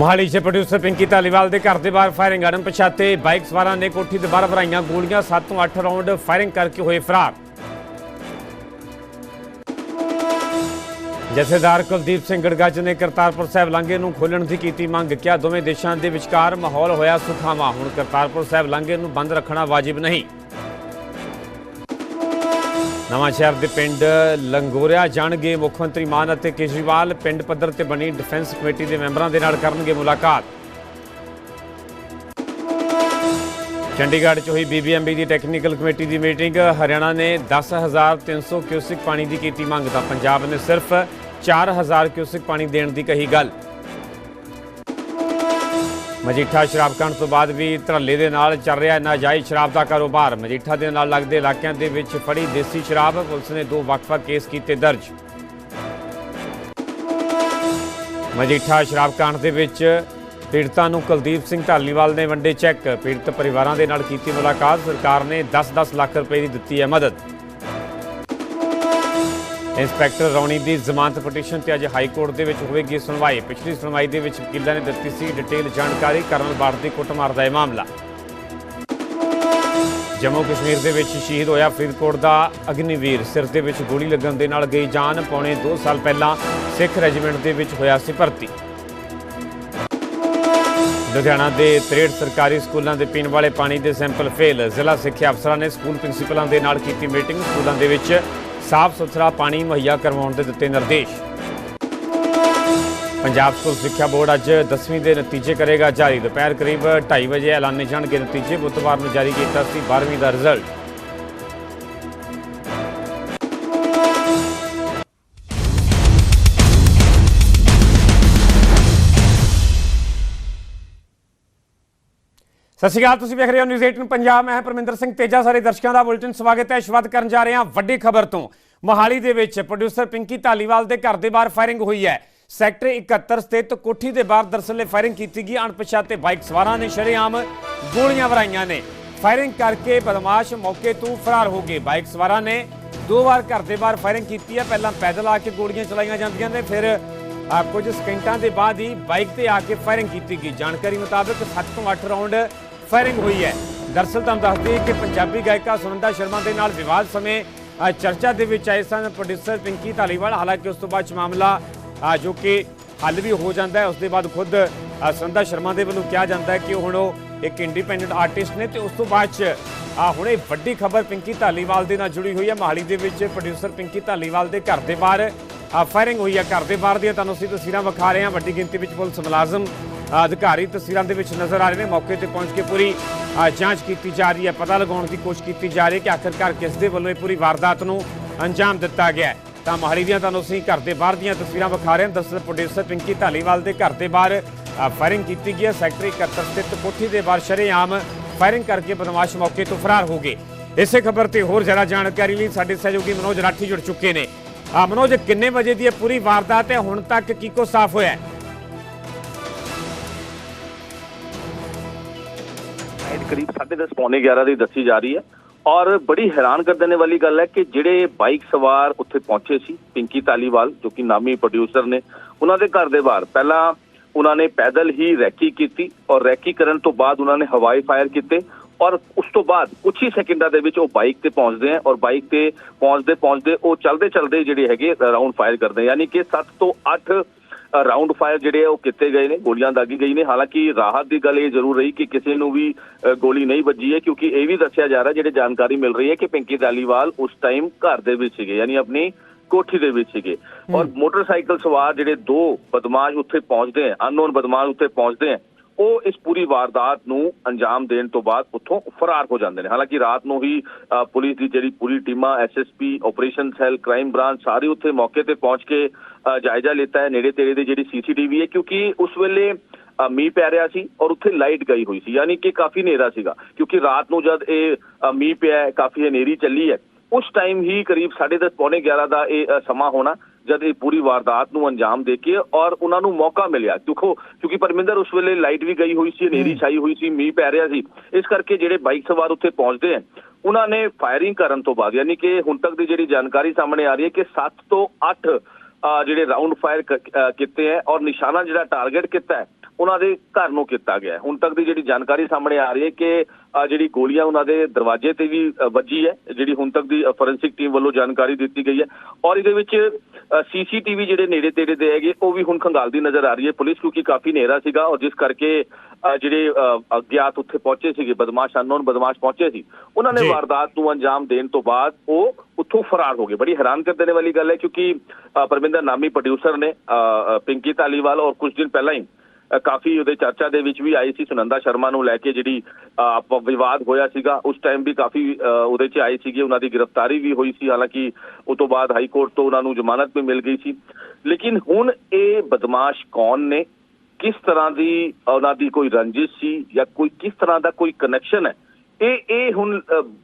ਮੋਹਾਲੀ 'ਚ ਪ੍ਰੋਡਿਊਸਰ ਪਿੰਕੀ ਧਾਲੀਵਾਲ ਦੇ ਘਰ ਦੇ ਬਾਹਰ ਫਾਇਰਿੰਗ ਅਣਪਛਾਤੇ ਬਾਈਕ ਸਵਾਰਾਂ ਨੇ ਕੋਠੀ ਦੇ ਬਾਹਰ ਭਰਾਈਆਂ ਗੋਲੀਆਂ 7 ਤੋਂ 8 ਰਾਉਂਡ ਫਾਇਰਿੰਗ ਕਰਕੇ ਹੋਏ ਫਰਾਰ। ਜਥੇਦਾਰ ਕੁਲਦੀਪ ਸਿੰਘ ਗੜਗੱਜ ਨੇ ਕਰਤਾਰਪੁਰ ਸਾਹਿਬ ਲਾਂਘੇ ਨੂੰ ਖੋਲ੍ਹਣ ਦੀ ਕੀਤੀ ਮੰਗ, ਕਿਹਾ ਦੋਵੇਂ ਦੇਸ਼ਾਂ ਦੇ ਵਿਚਕਾਰ ਮਾਹੌਲ ਹੋਇਆ ਸੁਖਾਵਾਂ, ਹੁਣ ਕਰਤਾਰਪੁਰ ਸਾਹਿਬ ਲਾਂਘੇ ਨੂੰ ਬੰਦ ਰੱਖਣਾ ਵਾਜਿਬ ਨਹੀਂ। ਨਵਾਂਸ਼ਹਿਰ ਦੇ ਪਿੰਡ ਲੰਗੋਰਿਆ ਜਾਣਗੇ ਮੁੱਖ ਮੰਤਰੀ ਮਾਨ ਅਤੇ ਕੇਜਰੀਵਾਲ। ਪਿੰਡ ਪੱਧਰ ਤੇ ਬਣੀ ਡਿਫੈਂਸ ਕਮੇਟੀ ਦੇ ਮੈਂਬਰਾਂ ਦੇ ਨਾਲ ਕਰਨਗੇ ਮੁਲਾਕਾਤ। ਚੰਡੀਗੜ੍ਹ 'ਚ ਹੋਈ ਬੀਬੀਐਮਬੀ ਦੀ ਟੈਕਨੀਕਲ ਕਮੇਟੀ ਦੀ ਮੀਟਿੰਗ ਹਰਿਆਣਾ ਨੇ 10300 ਕਿਊਸਿਕ ਪਾਣੀ ਦੀ ਕੀਤੀ ਮੰਗ ਤਾਂ ਪੰਜਾਬ ਨੇ ਸਿਰਫ 4000 ਕਿਊਸਿਕ ਪਾਣੀ ਦੇਣ ਦੀ ਕਹੀ ਗੱਲ। ਮਜੀਠਾ ਸ਼ਰਾਬ ਕਾਂਡ ਤੋਂ ਬਾਅਦ ਵੀ ਧਰੱਲੇ ਦੇ ਨਾਲ ਚੱਲ ਰਿਹਾ ਨਾਜਾਇਜ਼ ਸ਼ਰਾਬ ਦਾ ਕਾਰੋਬਾਰ। ਮਜੀਠਾ ਦੇ ਨਾਲ ਲੱਗਦੇ ਇਲਾਕਿਆਂ ਦੇ ਵਿੱਚ ਫੜੀ ਦੇਸੀ ਸ਼ਰਾਬ, ਪੁਲਿਸ ਨੇ ਦੋ ਵੱਖ-ਵੱਖ ਕੇਸ ਕੀਤੇ ਦਰਜ। ਮਜੀਠਾ ਸ਼ਰਾਬ ਕਾਂਡ ਦੇ ਵਿੱਚ ਪੀੜਤਾਂ ਨੂੰ ਕੁਲਦੀਪ ਸਿੰਘ ਢਾਲੀਵਾਲ ਨੇ ਵੰਡੇ ਚੈੱਕ। ਪੀੜਤ ਪਰਿਵਾਰਾਂ ਦੇ ਨਾਲ ਕੀਤੀ ਮੁਲਾਕਾਤ। ਸਰਕਾਰ ਨੇ 10-10 ਲੱਖ ਰੁਪਏ ਦੀ ਦਿੱਤੀ ਹੈ ਮਦਦ। ਇੰਸਪੈਕਟਰ ਰੌਣੀ ਦੀ ਜ਼ਮਾਨਤ ਪਟੀਸ਼ਨ ਤੇ ਅੱਜ ਹਾਈ ਕੋਰਟ ਦੇ ਵਿੱਚ ਹੋਵੇਗੀ ਸੁਣਵਾਈ। ਪਿਛਲੀ ਸੁਣਵਾਈ ਦੇ ਵਿੱਚ ਵਕੀਲਾਂ ਨੇ ਦਿੱਤੀ ਸੀ ਡਿਟੇਲ ਜਾਣਕਾਰੀ ਕਰਨਲ ਬਾੜ ਦੀ ਕੁੱਟਮਾਰ ਦਾ ਇਹ ਮਾਮਲਾ। ਜੰਮੂ ਕਸ਼ਮੀਰ ਦੇ ਵਿੱਚ ਸ਼ਹੀਦ ਹੋਇਆ ਫਰੀਦਕੋਟ ਦਾ ਅਗਨੀਵੀਰ। ਸਿਰ ਦੇ ਵਿੱਚ ਗੋਲੀ ਲੱਗਣ ਦੇ ਨਾਲ ਗਈ ਜਾਨ, ਪੌਣੇ 2 ਸਾਲ ਪਹਿਲਾਂ ਸਿੱਖ ਰੈਜੀਮੈਂਟ ਦੇ ਵਿੱਚ ਹੋਇਆ ਸੀ ਭਰਤੀ। ਲੁਧਿਆਣਾ ਦੇ 63 ਸਰਕਾਰੀ ਸਕੂਲਾਂ ਦੇ ਪੀਣ ਵਾਲੇ ਪਾਣੀ ਦੇ ਸੈਂਪਲ ਫੇਲ। ਜ਼ਿਲ੍ਹਾ ਸਿੱਖਿਆ ਅਫਸਰਾਂ ਨੇ ਸਕੂਲ ਪ੍ਰਿੰਸੀਪਲਾਂ ਦੇ ਨਾਲ ਕੀਤੀ ਮੀਟਿੰਗ। ਸਕੂਲਾਂ ਦੇ ਵਿੱਚ ਸਾਫ਼ ਸੁਥਰਾ ਪਾਣੀ ਮੁਹੱਈਆ ਕਰਵਾਉਣ ਦੇ ਦਿੱਤੇ ਨਿਰਦੇਸ਼। ਪੰਜਾਬ ਸਕੂਲ ਸਿੱਖਿਆ ਬੋਰਡ ਅੱਜ 10ਵੀਂ ਦੇ ਨਤੀਜੇ ਕਰੇਗਾ ਜਾਰੀ। ਦੁਪਹਿਰ ਕਰੀਬ 2:30 ਵਜੇ ਐਲਾਨੇ ਜਾਣਗੇ ਨਤੀਜੇ। ਬੁੱਧਵਾਰ ਨੂੰ ਜਾਰੀ ਕੀਤਾ ਸੀ 12ਵੀਂ ਦਾ ਰਿਜ਼ਲਟ। ਸਤਿ ਸ਼੍ਰੀ ਅਕਾਲ, ਤੁਸੀਂ ਵੇਖ ਰਹੇ ਹੋ ਨਿਊਜ਼ 18 ਪੰਜਾਬ। ਮੈਂ ਪਰਮਿੰਦਰ ਸਿੰਘ ਤੇਜਾ। ਸਾਰੇ ਦਰਸ਼ਕਾਂ ਦਾ ਬੁਲੇਟਿਨ ਸਵਾਗਤ ਹੈ। ਸ਼ੁਰੂਆਤ ਕਰਨ ਜਾ ਰਹੇ ਹਾਂ ਵੱਡੀ ਖਬਰ ਤੋਂ। ਮੋਹਾਲੀ ਦੇ ਵਿੱਚ ਪ੍ਰੋਡਿਊਸਰ ਪਿੰਕੀ ਧਾਲੀਵਾਲ ਦੇ ਘਰ ਦੇ ਬਾਹਰ ਫਾਇਰਿੰਗ ਹੋਈ ਹੈ। ਸੈਕਟਰ 71 ਸਥਿਤ ਕੋਠੀ ਦੇ ਬਾਹਰ ਦਰਸਲੇ ਫਾਇਰਿੰਗ ਕੀਤੀ ਗਈ। ਅਣਪਛਾਤੇ ਬਾਈਕ ਸਵਾਰਾਂ ਨੇ ਸ਼ਰੇਆਮ ਗੋਲੀਆਂ ਵਰਾਈਆਂ ਨੇ। ਫਾਇਰਿੰਗ ਕਰਕੇ ਬਦਮਾਸ਼ ਮੌਕੇ ਤੋਂ ਫਰਾਰ ਹੋ ਗਏ। ਬਾਈਕ ਸਵਾਰਾਂ ਨੇ ਦੋ ਵਾਰ ਘਰ ਦੇ ਬਾਹਰ ਫਾਇਰਿੰਗ ਕੀਤੀ ਹੈ। ਪਹਿਲਾਂ ਪੈਦਲ ਆ ਕੇ ਗੋਲੀਆਂ ਚਲਾਈਆਂ ਜਾਂਦੀਆਂ ਨੇ। ਫਿਰ ਆ ਕੁਝ ਸਕਿੰਟਾਂ ਦੇ ਬਾਅਦ ਹੀ ਬਾਈਕ ਤੇ ਆ ਕੇ ਫਾਇਰਿੰਗ ਕੀਤੀ ਗਈ। ਜਾਣਕਾਰੀ ਮੁਤਾਬਕ 7 ਤੋਂ 8 ਰਾਉਂਡ ਫਾਇਰਿੰਗ ਹੋਈ ਹੈ। ਦਰਸਲ ਤੁਹਾਨੂੰ ਦੱਸ ਕਿ ਪੰਜਾਬੀ ਗਾਇਕਾ ਸੁਨੰਦਾ ਸ਼ਰਮਾ ਦੇ ਨਾਲ ਵਿਵਾਦ ਸਮੇਂ ਚਰਚਾ ਦੇ ਵਿੱਚ ਆਏ ਸਨ ਪ੍ਰੋਡਿਊਸਰ ਪਿੰਕੀ ਧਾਲੀਵਾਲ। ਹਾਲਾਂਕਿ ਉਸ ਤੋਂ ਬਾਅਦ 'ਚ ਮਾਮਲਾ ਜੋ ਕਿ ਹੱਲ ਵੀ ਹੋ ਜਾਂਦਾ ਹੈ ਉਸ ਦੇ ਬਾਅਦ ਖੁਦ ਅ, ਸੁਨੰਦਾ ਸ਼ਰਮਾ ਦੇ ਵੱਲੋਂ ਕਿਹਾ ਜਾਂਦਾ ਹੈ ਕਿ ਹੁਣ ਉਹ ਇੱਕ ਇੰਡੀਪੈਂਡੈਂਟ ਆਰਟਿਸਟ ਨੇ ਤੇ ਉਸ ਤੋਂ ਬਾਅਦ 'ਚ ਆ ਹੁਣੇ ਵੱਡੀ ਖਬਰ ਪਿੰਕੀ ਧਾਲੀਵਾਲ ਦੇ ਨਾਲ ਜੁੜੀ ਹੋਈ ਹੈ। ਮੋਹਾਲੀ ਦੇ ਵਿੱਚ ਪ੍ਰੋਡਿਊਸਰ ਪਿੰਕੀ ਧਾਲੀਵਾਲ ਦੇ ਘਰ ਦੇ ਬਾਹਰ ਫਾਇਰਿੰਗ ਹੋਈ ਹੈ। ਘਰ ਦੇ ਬਾਹਰ ਦੀਆਂ ਤੁਹਾਨੂੰ ਅਸੀਂ ਤਸਵੀਰਾਂ ਵਿਖਾ ਰਹੇ ਹਾਂ। ਵੱਡੀ ਗਿਣਤੀ ਵਿੱਚ ਪੁਲਿਸ ਮੁਲਾਜ਼ਮ ਅਧਿਕਾਰੀ ਤਸਵੀਰਾਂ ਦੇ ਵਿੱਚ ਨਜ਼ਰ ਆ ਰਹੇ ਨੇ। ਮੌਕੇ ਤੇ ਪਹੁੰਚ ਕੇ ਪੂਰੀ ਜਾਂਚ ਕੀਤੀ ਜਾ ਰਹੀ ਹੈ। ਪਤਾ ਲਗਾਉਣ ਦੀ ਕੋਸ਼ਿਸ਼ ਕੀਤੀ ਜਾ ਰਹੀ ਹੈ ਕਿ ਆਖਿਰਕਾਰ ਕਿਸ ਦੇ ਵੱਲੋਂ ਇਹ ਪੂਰੀ ਵਾਰਦਾਤ ਨੂੰ ਅੰਜਾਮ ਦਿੱਤਾ ਗਿਆ ਤਾਂ ਮੋਹਾਲੀ ਦੀਆਂ ਤੁਹਾਨੂੰ ਅਸੀਂ ਘਰ ਦੇ ਬਾਹਰ ਦੀਆਂ ਤਸਵੀਰਾਂ ਵਿਖਾ ਰਹੇ ਹਾਂ। ਦਰਅਸਲ ਪ੍ਰੋਡਿਊਸਰ ਪਿੰਕੀ ਢਾਲੀਵਾਲ ਦੇ ਘਰ ਦੇ ਬਾਹਰ ਫਾਇਰਿੰਗ ਕੀਤੀ ਗਈ ਹੈ। ਸੈਕਟਰੀ 71 ਸਥਿਤ ਕੋਠੀ ਦੇ ਬਾਹਰ ਸ਼ਰੇਆਮ ਫਾਇਰਿੰਗ ਕਰਕੇ ਬਦਮਾਸ਼ ਮੌਕੇ ਤੋਂ ਫਰਾਰ ਹੋ ਗਏ। ਇਸੇ ਖਬਰ ਤੇ ਹੋਰ ਜ਼ਿਆਦਾ ਜਾਣਕਾਰੀ ਲਈ ਸਾਡੇ ਸਹਿਯੋਗੀ ਮਨੋਜ ਰਾਠੀ ਜੁੜ ਚੁੱਕੇ ਨੇ। ਆ ਮਨੋਜ, ਕਿੰਨੇ ਵਜੇ ਦੀ ਇਹ ਪੂਰੀ ਵਾਰਦਾਤ ਹੈ? ਹੁਣ ਤੱਕ ਕੀ ਕੋ ਸਾਫ਼ ਹੋਇਆ ਹੈ? ਕਰੀਬ 10:30 ਪੌਣੇ 11 ਦੀ ਦੱਸੀ ਜਾ ਰਹੀ ਹੈ। ਔਰ ਬੜੀ ਹੈਰਾਨ ਕਰ ਦੇਣੇ ਵਾਲੀ ਗੱਲ ਹੈ ਕਿ ਜਿਹੜੇ ਬਾਈਕ ਸਵਾਰ ਉੱਥੇ ਪਹੁੰਚੇ ਸੀ, ਪਿੰਕੀ ਤਾਲੀਵਾਲ ਜੋ ਕਿ ਨਾਮੀ ਪ੍ਰੋਡਿਊਸਰ ਨੇ, ਉਹਨਾਂ ਦੇ ਘਰ ਦੇ ਬਾਹਰ। ਪਹਿਲਾਂ ਉਹਨਾਂ ਨੇ ਪੈਦਲ ਹੀ ਰੈਕੀ ਕੀਤੀ ਔਰ ਰੈਕੀ ਕਰਨ ਤੋਂ ਬਾਅਦ ਉਹਨਾਂ ਨੇ ਹਵਾਈ ਫਾਇਰ ਕੀਤੇ ਔਰ ਉਸ ਤੋਂ ਬਾਅਦ ਕੁਝ ਹੀ ਸੈਕਿੰਡਾਂ ਦੇ ਵਿੱਚ ਉਹ ਬਾਈਕ ਤੇ ਪਹੁੰਚਦੇ ਆ ਔਰ ਬਾਈਕ ਤੇ ਪਹੁੰਚਦੇ ਪਹੁੰਚਦੇ ਉਹ ਚਲਦੇ ਚਲਦੇ ਜਿਹੜੇ ਹੈਗੇ ਰਾਉਂਡ ਫਾਇਰ ਕਰਦੇ ਯਾਨੀ ਕਿ 7 ਤੋਂ 8 ਰਾਉਂਡ ਫਾਇਰ ਜਿਹੜੇ ਆ ਉਹ ਕੀਤੇ ਗਏ ਨੇ ਗੋਲੀਆਂ ਦਾਗੀ ਗਈ ਨੇ। ਹਾਲਾਂਕਿ ਰਾਹਤ ਦੀ ਗੱਲ ਇਹ ਜ਼ਰੂਰ ਰਹੀ ਕਿ ਕਿਸੇ ਨੂੰ ਵੀ ਗੋਲੀ ਨਹੀਂ ਵੱਜੀ ਹੈ ਕਿਉਂਕਿ ਇਹ ਵੀ ਦੱਸਿਆ ਜਾ ਰਿਹਾ ਜਿਹੜੇ ਜਾਣਕਾਰੀ ਮਿਲ ਰਹੀ ਹੈ ਕਿ ਪਿੰਕੀ ਦਾਲੀਵਾਲ ਉਸ ਟਾਈਮ ਘਰ ਦੇ ਵਿੱਚ ਸੀਗੇ ਯਾਨੀ ਆਪਣੀ ਕੋਠੀ ਦੇ ਵਿੱਚ ਸੀਗੇ। ਔਰ ਮੋਟਰਸਾਈਕਲ ਸਵਾਰ ਜਿਹੜੇ ਦੋ ਬਦਮਾਸ਼ ਉੱਥੇ ਪਹੁੰਚਦੇ ਆ ਅਨਨੋਨ ਬਦਮਾਸ਼ ਉੱਥੇ ਪਹੁੰਚਦੇ ਆ ਉਹ ਇਸ ਪੂਰੀ ਵਾਰਦਾਤ ਨੂੰ ਅੰਜਾਮ ਦੇਣ ਤੋਂ ਬਾਅਦ ਉੱਥੋਂ ਫਰਾਰ ਹੋ ਜਾਂਦੇ ਨੇ। ਹਾਲਾਂਕਿ ਰਾਤ ਨੂੰ ਹੀ ਪੁਲਿਸ ਦੀ ਜਿਹੜੀ ਪੂਰੀ ਟੀਮਾਂ SSP operation cell crime branch ਸਾਰੇ ਉੱਥੇ ਮੌਕੇ ਤੇ ਪਹੁੰਚ ਕੇ ਜਾਇਜ਼ਾ ਲਿੱਤਾ ਹੈ ਨੇੜੇ ਤੇੜੇ ਦੀ ਜਿਹੜੀ ਸੀਸੀਟੀਵੀ ਹੈ ਕਿਉਂਕਿ ਉਸ ਵੇਲੇ ਮੀਂਹ ਪੈ ਰਿਹਾ ਸੀ ਔਰ ਉੱਥੇ ਲਾਈਟ ਗਈ ਹੋਈ ਸੀ ਯਾਨੀ ਕਿ ਕਾਫੀ ਹਨੇਰਾ ਸੀਗਾ ਕਿਉਂਕਿ ਰਾਤ ਨੂੰ ਜਦ ਇਹ ਮੀਂਹ ਪਿਆ ਕਾਫੀ ਹਨੇਰੀ ਚੱਲੀ ਹੈ ਉਸ ਟਾਈਮ ਹੀ ਕਰੀਬ 10:30 ਪੌਣੇ 11 ਦਾ ਇਹ ਸਮਾਂ ਹੋਣਾ ਜਦ ਇਹ ਪੂਰੀ ਵਾਰਦਾਤ ਨੂੰ ਅੰਜਾਮ ਦੇ ਕੇ ਔਰ ਉਹਨਾਂ ਨੂੰ ਮੌਕਾ ਮਿਲਿਆ ਦੇਖੋ ਕਿਉਂਕਿ ਪਰਮਿੰਦਰ ਉਸ ਵੇਲੇ ਲਾਈਟ ਵੀ ਗਈ ਹੋਈ ਸੀ ਹਨੇਰੀ ਛਾਈ ਹੋਈ ਸੀ ਮੀਂਹ ਪੈ ਰਿਹਾ ਸੀ ਇਸ ਕਰਕੇ ਜਿਹੜੇ ਬਾਈਕ ਸਵਾਰ ਉੱਥੇ ਪਹੁੰਚਦੇ ਆ ਉਹਨਾਂ ਨੇ ਫਾਇਰਿੰਗ ਕਰਨ ਤੋਂ ਬਾਅਦ ਯਾਨੀ ਕਿ ਹੁਣ ਤੱਕ ਦੀ ਜਿਹੜੀ ਜਾਣਕਾਰੀ ਸਾਹਮਣੇ ਆ ਰਹੀ ਹੈ ਕਿ 7 ਤੋਂ 8 ਜਿਹੜੇ ਰਾਉਂਡ ਫਾਇਰ ਕੀਤੇ ਹੈ ਔਰ ਨਿਸ਼ਾਨਾ ਜਿਹੜਾ ਟਾਰਗੇਟ ਕੀਤਾ ਹੈ ਉਹਨਾਂ ਦੇ ਘਰ ਨੂੰ ਕੀਤਾ ਗਿਆ। ਹੁਣ ਤੱਕ ਦੀ ਜਿਹੜੀ ਜਾਣਕਾਰੀ ਸਾਹਮਣੇ ਆ ਰਹੀ ਹੈ ਕਿ ਜਿਹੜੀ ਗੋਲੀਆਂ ਉਹਨਾਂ ਦੇ ਦਰਵਾਜ਼ੇ ਤੇ ਵੀ ਵੱਜੀ ਹੈ ਜਿਹੜੀ ਹੁਣ ਤੱਕ ਦੀ ਫੋਰੈਂਸਿਕ ਟੀਮ ਵੱਲੋਂ ਜਾਣਕਾਰੀ ਦਿੱਤੀ ਗਈ ਹੈ ਔਰ ਇਹਦੇ ਵਿੱਚ ਸੀਸੀਟੀਵੀ ਜਿਹੜੇ ਨੇੜੇ ਤੇੜੇ ਦੇ ਹੈਗੇ ਉਹ ਵੀ ਹੁਣ ਖੰਗਾਲਦੀ ਨਜ਼ਰ ਆ ਰਹੀ ਹੈ ਪੁਲਿਸ ਕਿਉਂਕਿ ਕਾਫੀ ਹਨੇਰਾ ਸੀਗਾ ਔਰ ਜਿਸ ਕਰਕੇ ਜਿਹੜੇ ਅਗਿਆਤ ਉੱਥੇ ਪਹੁੰਚੇ ਸੀਗੇ ਬਦਮਾਸ਼ ਅਨਨੋਨ ਬਦਮਾਸ਼ ਪਹੁੰਚੇ ਸੀ ਉਹਨਾਂ ਨੇ। ਵਾਰਦਾਤ ਨੂੰ ਅੰਜਾਮ ਦੇਣ ਤੋਂ ਬਾਅਦ ਉਹ ਉੱਥੋਂ ਫਰਾਰ ਹੋ ਗਏ ਬੜੀ ਹੈਰਾਨ ਕਰ ਦੇਣ ਵਾਲੀ ਗੱਲ ਹੈ ਕਿਉਂਕਿ ਪਰਮਿੰਦਰ ਨਾਮੀ ਪ੍ਰੋਡਿਊਸਰ ਨੇ ਪਿੰਕੀ ਧਾਲੀਵਾਲ ਔਰ ਕੁਝ ਦਿਨ ਪਹਿਲਾਂ ਹੀ ਕਾਫੀ ਉਹਦੇ ਚਰਚਾ ਦੇ ਵਿੱਚ ਵੀ ਆਈ ਸੀ ਸੁਨੰਦਾ ਸ਼ਰਮਾ ਨੂੰ ਲੈ ਕੇ ਜਿਹੜੀ ਅ, ਵਿਵਾਦ ਹੋਇਆ ਸੀਗਾ ਉਸ ਟਾਈਮ ਵੀ ਕਾਫੀ ਉਹਦੇ 'ਚ ਆਏ ਸੀਗੇ ਉਹਨਾਂ ਦੀ ਗ੍ਰਿਫਤਾਰੀ ਵੀ ਹੋਈ ਸੀ ਹਾਲਾਂਕਿ ਉਸ ਤੋਂ ਬਾਅਦ ਹਾਈ ਕੋਰਟ ਤੋਂ ਉਹਨਾਂ ਨੂੰ ਜ਼ਮਾਨਤ ਵੀ ਮਿਲ ਗਈ ਸੀ। ਲੇਕਿਨ ਹੁਣ ਇਹ ਬਦਮਾਸ਼ ਕੌਣ ਨੇ? ਕਿਸ ਤਰ੍ਹਾਂ ਦੀ ਉਹਨਾਂ ਦੀ ਕੋਈ ਰੰਜਿਸ਼ ਸੀ ਜਾਂ ਕੋਈ ਕਿਸ ਤਰ੍ਹਾਂ ਦਾ ਕੋਈ ਕਨੈਕਸ਼ਨ ਹੈ? ਇਹ ਇਹ ਹੁਣ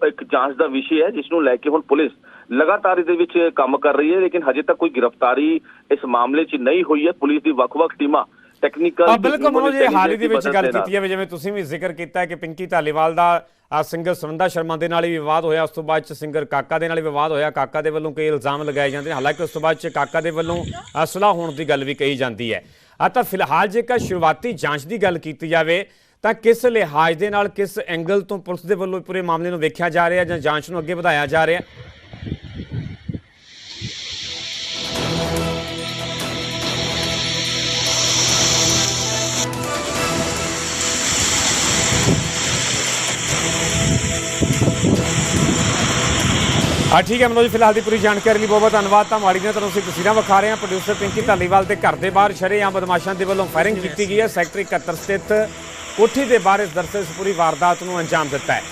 ਇੱਕ ਜਾਂਚ ਦਾ ਵਿਸ਼ੇ ਹੈ ਜਿਸ ਨੂੰ ਲੈ ਕੇ ਹੁਣ ਪੁਲਿਸ ਲਗਾਤਾਰ ਇਹਦੇ ਵਿੱਚ ਕੰਮ ਕਰ ਰਹੀ ਹੈ ਲੇਕਿਨ ਹਜੇ ਤੱਕ ਕੋਈ ਗ੍ਰਿਫਤਾਰੀ ਇਸ ਮਾਮਲੇ 'ਚ ਨਹੀਂ ਹੋਈ ਹੈ। ਪੁਲਿਸ ਦੀ ਵੱਖ-ਵੱਖ ਟੀਮਾਂ ਟੈਕਨੀਕਲ ਆ ਬਿਲਕੁਲ ਮਨੋਜ ਇਹ ਹਾਲ ਹੀ ਦੇ ਵਿੱਚ ਗੱਲ ਕੀਤੀ ਹੈ ਵੀ ਜਿਵੇਂ ਤੁਸੀਂ ਵੀ ਜ਼ਿਕਰ ਕੀਤਾ ਹੈ ਕਿ ਪਿੰਕੀ ਧਾਲੀਵਾਲ ਦਾ ਸਿੰਗਰ ਸੁਨੰਦਾ ਸ਼ਰਮਾ ਦੇ ਨਾਲ ਹੀ ਵਿਵਾਦ ਹੋਇਆ ਉਸ ਤੋਂ ਬਾਅਦ ਚ ਸਿੰਗਰ ਕਾਕਾ ਦੇ ਨਾਲ ਹੀ ਵਿਵਾਦ ਹੋਇਆ ਕਾਕਾ ਦੇ ਵੱਲੋਂ ਕਈ ਇਲਜ਼ਾਮ ਲਗਾਏ ਜਾਂਦੇ ਨੇ ਹਾਲਾਂਕਿ ਉਸ ਤੋਂ ਬਾਅਦ ਚ ਕਾਕਾ ਦੇ ਵੱਲੋਂ ਅ, ਸੁਲ੍ਹਾ ਹੋਣ ਦੀ ਗੱਲ ਵੀ ਕਹੀ ਜਾਂਦੀ ਹੈ। ਆ ਤਾਂ ਫਿਲਹਾਲ ਜੇਕਰ ਸ਼ੁਰੂਆਤੀ ਜਾਂਚ ਦੀ ਗੱਲ ਕੀਤੀ ਜਾਵੇ ਤਾਂ ਕਿਸ ਲਿਹਾਜ਼ ਦੇ ਨਾਲ ਕਿਸ ਐਂਗਲ ਤੋਂ ਪੁਲਿਸ ਦੇ ਵੱਲੋਂ ਪੂਰੇ ਮਾਮਲੇ ਨੂੰ ਵੇਖਿਆ ਜਾ ਰਿਹਾ ਜਾਂ ਜਾਂਚ ਨੂੰ ਅੱਗੇ ਵਧਾਇਆ ਜਾ ਰਿਹਾ? ਹਾਂ, ਠੀਕ ਹੈ, ਮਨੋਜ, ਫਿਲਹਾਲ ਦੀ ਪੂਰੀ ਜਾਣਕਾਰੀ ਲਈ ਬਹੁਤ ਬਹੁਤ ਧੰਨਵਾਦ। ਤਾਂ ਮਾੜੀ ਦੀਆਂ ਤੁਹਾਨੂੰ ਅਸੀਂ ਤਸਵੀਰਾਂ ਵਿਖਾ ਰਹੇ ਹਾਂ। ਪ੍ਰੋਡਿਊਸਰ ਪਿੰਕੀ ਧਾਲੀਵਾਲ ਦੇ ਘਰ ਦੇ ਬਾਹਰ ਸ਼ਰੇਆਮ ਬਦਮਾਸ਼ਾਂ ਦੇ ਵੱਲੋਂ ਫਾਇਰਿੰਗ ਕੀਤੀ ਗਈ ਹੈ। ਸੈਕਟਰ 71 ਸਥਿਤ ਕੋਠੀ ਦੇ ਬਾਹਰ ਇਸ ਦਰਸਲ ਇਸ ਪੂਰੀ ਵਾਰਦਾਤ ਨੂੰ ਅੰਜਾਮ ਦਿੱਤਾ ਹੈ।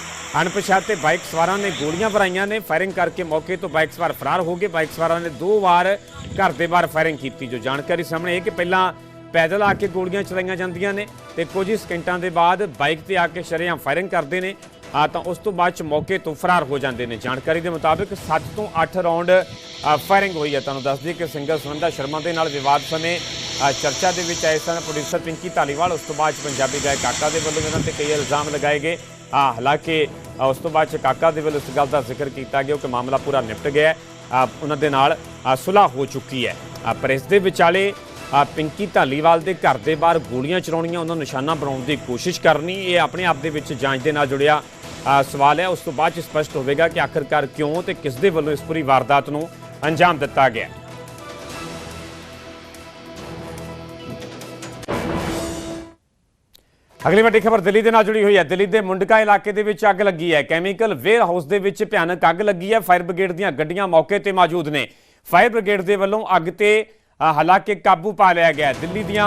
ਅਣਪਛਾਤੇ ਬਾਈਕ ਸਵਾਰਾਂ ਨੇ ਗੋਲੀਆਂ ਭਰਾਈਆਂ ਨੇ। ਫਾਇਰਿੰਗ ਕਰਕੇ ਮੌਕੇ ਤੋਂ ਬਾਈਕ ਸਵਾਰ ਫਰਾਰ ਹੋ ਗਏ। ਬਾਈਕ ਸਵਾਰਾਂ ਨੇ ਦੋ ਵਾਰ ਘਰ ਦੇ ਬਾਹਰ ਫਾਇਰਿੰਗ ਕੀਤੀ, ਜੋ ਜਾਣਕਾਰੀ ਸਾਹਮਣੇ ਇਹ ਕਿ ਪਹਿਲਾਂ ਪੈਦਲ ਆ ਕੇ ਗੋਲੀਆਂ ਚਲਾਈਆਂ ਜਾਂਦੀਆਂ ਨੇ ਤੇ ਕੁਝ ਹੀ ਸਕਿੰਟਾਂ ਦੇ ਬਾਅਦ ਬਾਈਕ ਤੇ ਆ ਕੇ ਸ਼ਰੇਆਮ ਫਾਇਰਿੰਗ ਕਰਦੇ ਨੇ। ਤਾਂ ਉਸ ਤੋਂ ਬਾਅਦ ਚ ਮੌਕੇ ਤੋਂ ਫਰਾਰ ਹੋ ਜਾਂਦੇ ਨੇ। ਜਾਣਕਾਰੀ ਦੇ ਮੁਤਾਬਕ 7 ਤੋਂ 8 ਰਾਉਂਡ ਫਾਇਰਿੰਗ ਹੋਈ ਹੈ ਤੁਹਾਨੂੰ ਦੱਸ ਦਈਏ ਕਿ ਸਿੰਗਰ ਸੁਨੰਦਾ ਸ਼ਰਮਾ ਦੇ ਨਾਲ ਵਿਵਾਦ ਸਮੇਂ ਚਰਚਾ ਦੇ ਵਿੱਚ ਆਏ ਸਨ ਪ੍ਰੋਡਿਊਸਰ ਪਿੰਕੀ ਧਾਲੀਵਾਲ। ਉਸ ਤੋਂ ਬਾਅਦ 'ਚ ਪੰਜਾਬੀ ਗਾਇਕ ਕਾਕਾ ਦੇ ਵੱਲੋਂ ਇਹਨਾਂ ਤੇ ਕਈ ਇਲਜ਼ਾਮ ਲਗਾਏ ਗਏ। ਆ ਹਾਲਾਂਕਿ ਉਸ ਤੋਂ ਬਾਅਦ 'ਚ ਕਾਕਾ ਦੇ ਵੱਲੋਂ ਇਸ ਗੱਲ ਦਾ ਜ਼ਿਕਰ ਕੀਤਾ ਗਿਆ। ਕਿ ਮਾਮਲਾ ਪੂਰਾ ਨਿਪਟ ਗਿਆ ਉਹਨਾਂ ਦੇ ਨਾਲ ਅ, ਸੁਲ੍ਹਾ ਹੋ ਚੁੱਕੀ ਹੈ। ਪਰ ਇਸ ਦੇ ਵਿਚਾਲੇ ਪਿੰਕੀ ਧਾਲੀਵਾਲ ਦੇ ਘਰ ਦੇ ਬਾਹਰ ਗੋਲੀਆਂ ਚਲਾਉਣੀਆਂ, ਉਹਨਾਂ ਨੂੰ ਨਿਸ਼ਾਨਾ ਬਣਾਉਣ ਦੀ ਕੋਸ਼ਿਸ਼ ਕਰਨੀ, ਇਹ ਆਪਣੇ ਆਪ ਦੇ ਵਿੱਚ ਜਾਂਚ ਦੇ ਨਾਲ ਜੁੜਿਆ ਸਵਾਲ ਹੈ। ਉਸ ਤੋਂ ਬਾਅਦ ਸਪਸ਼ਟ ਹੋਵੇਗਾ ਕਿ ਆਖਰਕਾਰ ਕਿਉਂ ਤੇ ਕਿਸ ਦੇ ਵੱਲੋਂ ਇਸ ਪੂਰੀ ਵਾਰਦਾਤ ਨੂੰ ਅੰਜਾਮ ਦਿੱਤਾ ਗਿਆ। ਅਗਲੀ ਵੱਡੀ ਖਬਰ ਦਿੱਲੀ ਦੇ ਨਾਲ ਜੁੜੀ ਹੋਈ ਹੈ। ਦਿੱਲੀ ਦੇ ਮੁੰਡਕਾ ਇਲਾਕੇ ਦੇ ਵਿੱਚ ਅੱਗ ਲੱਗੀ ਹੈ। ਕੈਮੀਕਲ ਵੇਅਰ ਹਾਊਸ ਦੇ ਵਿੱਚ ਭਿਆਨਕ ਅੱਗ ਲੱਗੀ ਹੈ। ਫਾਇਰ ਬ੍ਰਿਗੇਡ ਦੀਆਂ ਗੱਡੀਆਂ ਮੌਕੇ ਤੇ ਮੌਜੂਦ ਨੇ। ਫਾਇਰ ਬ੍ਰਿਗੇਡ ਦੇ ਵੱਲੋਂ ਅੱਗ ਤੇ ਹਾਲਾਂਕਿ ਕਾਬੂ ਪਾ ਲਿਆ ਗਿਆ ਦਿੱਲੀ ਦੀਆਂ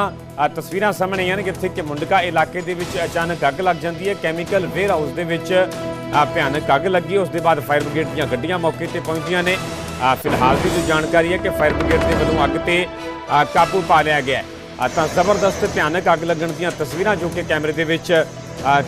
ਤਸਵੀਰਾਂ ਸਾਹਮਣੇ ਆਈਆਂ ਨੇ ਜਿੱਥੇ ਕਿ ਮੁੰਡਕਾ ਇਲਾਕੇ ਦੇ ਵਿੱਚ ਅਚਾਨਕ ਅੱਗ ਲੱਗ ਜਾਂਦੀ ਹੈ। ਕੈਮੀਕਲ ਵੇਅਰ ਹਾਊਸ ਦੇ ਵਿੱਚ ਭਿਆਨਕ ਅੱਗ ਲੱਗੀ ਉਸ ਦੇ ਬਾਅਦ ਫਾਇਰ ਬ੍ਰਿਗੇਡ ਦੀਆਂ ਗੱਡੀਆਂ ਮੌਕੇ ਤੇ ਪਹੁੰਚੀਆਂ ਨੇ। ਫਿਲਹਾਲ ਦੀ ਜੋ ਜਾਣਕਾਰੀ ਹੈ ਕਿ ਫਾਇਰ ਬ੍ਰਿਗੇਡ ਦੇ ਵੱਲੋਂ ਅੱਗ ਤੇ ਕਾਬੂ ਪਾ ਲਿਆ ਗਿਆ ਤਾਂ ਜ਼ਬਰਦਸਤ ਭਿਆਨਕ ਅੱਗ ਲੱਗਣ ਦੀਆਂ ਤਸਵੀਰਾਂ ਜੋ ਕਿ ਕੈਮਰੇ ਦੇ ਵਿੱਚ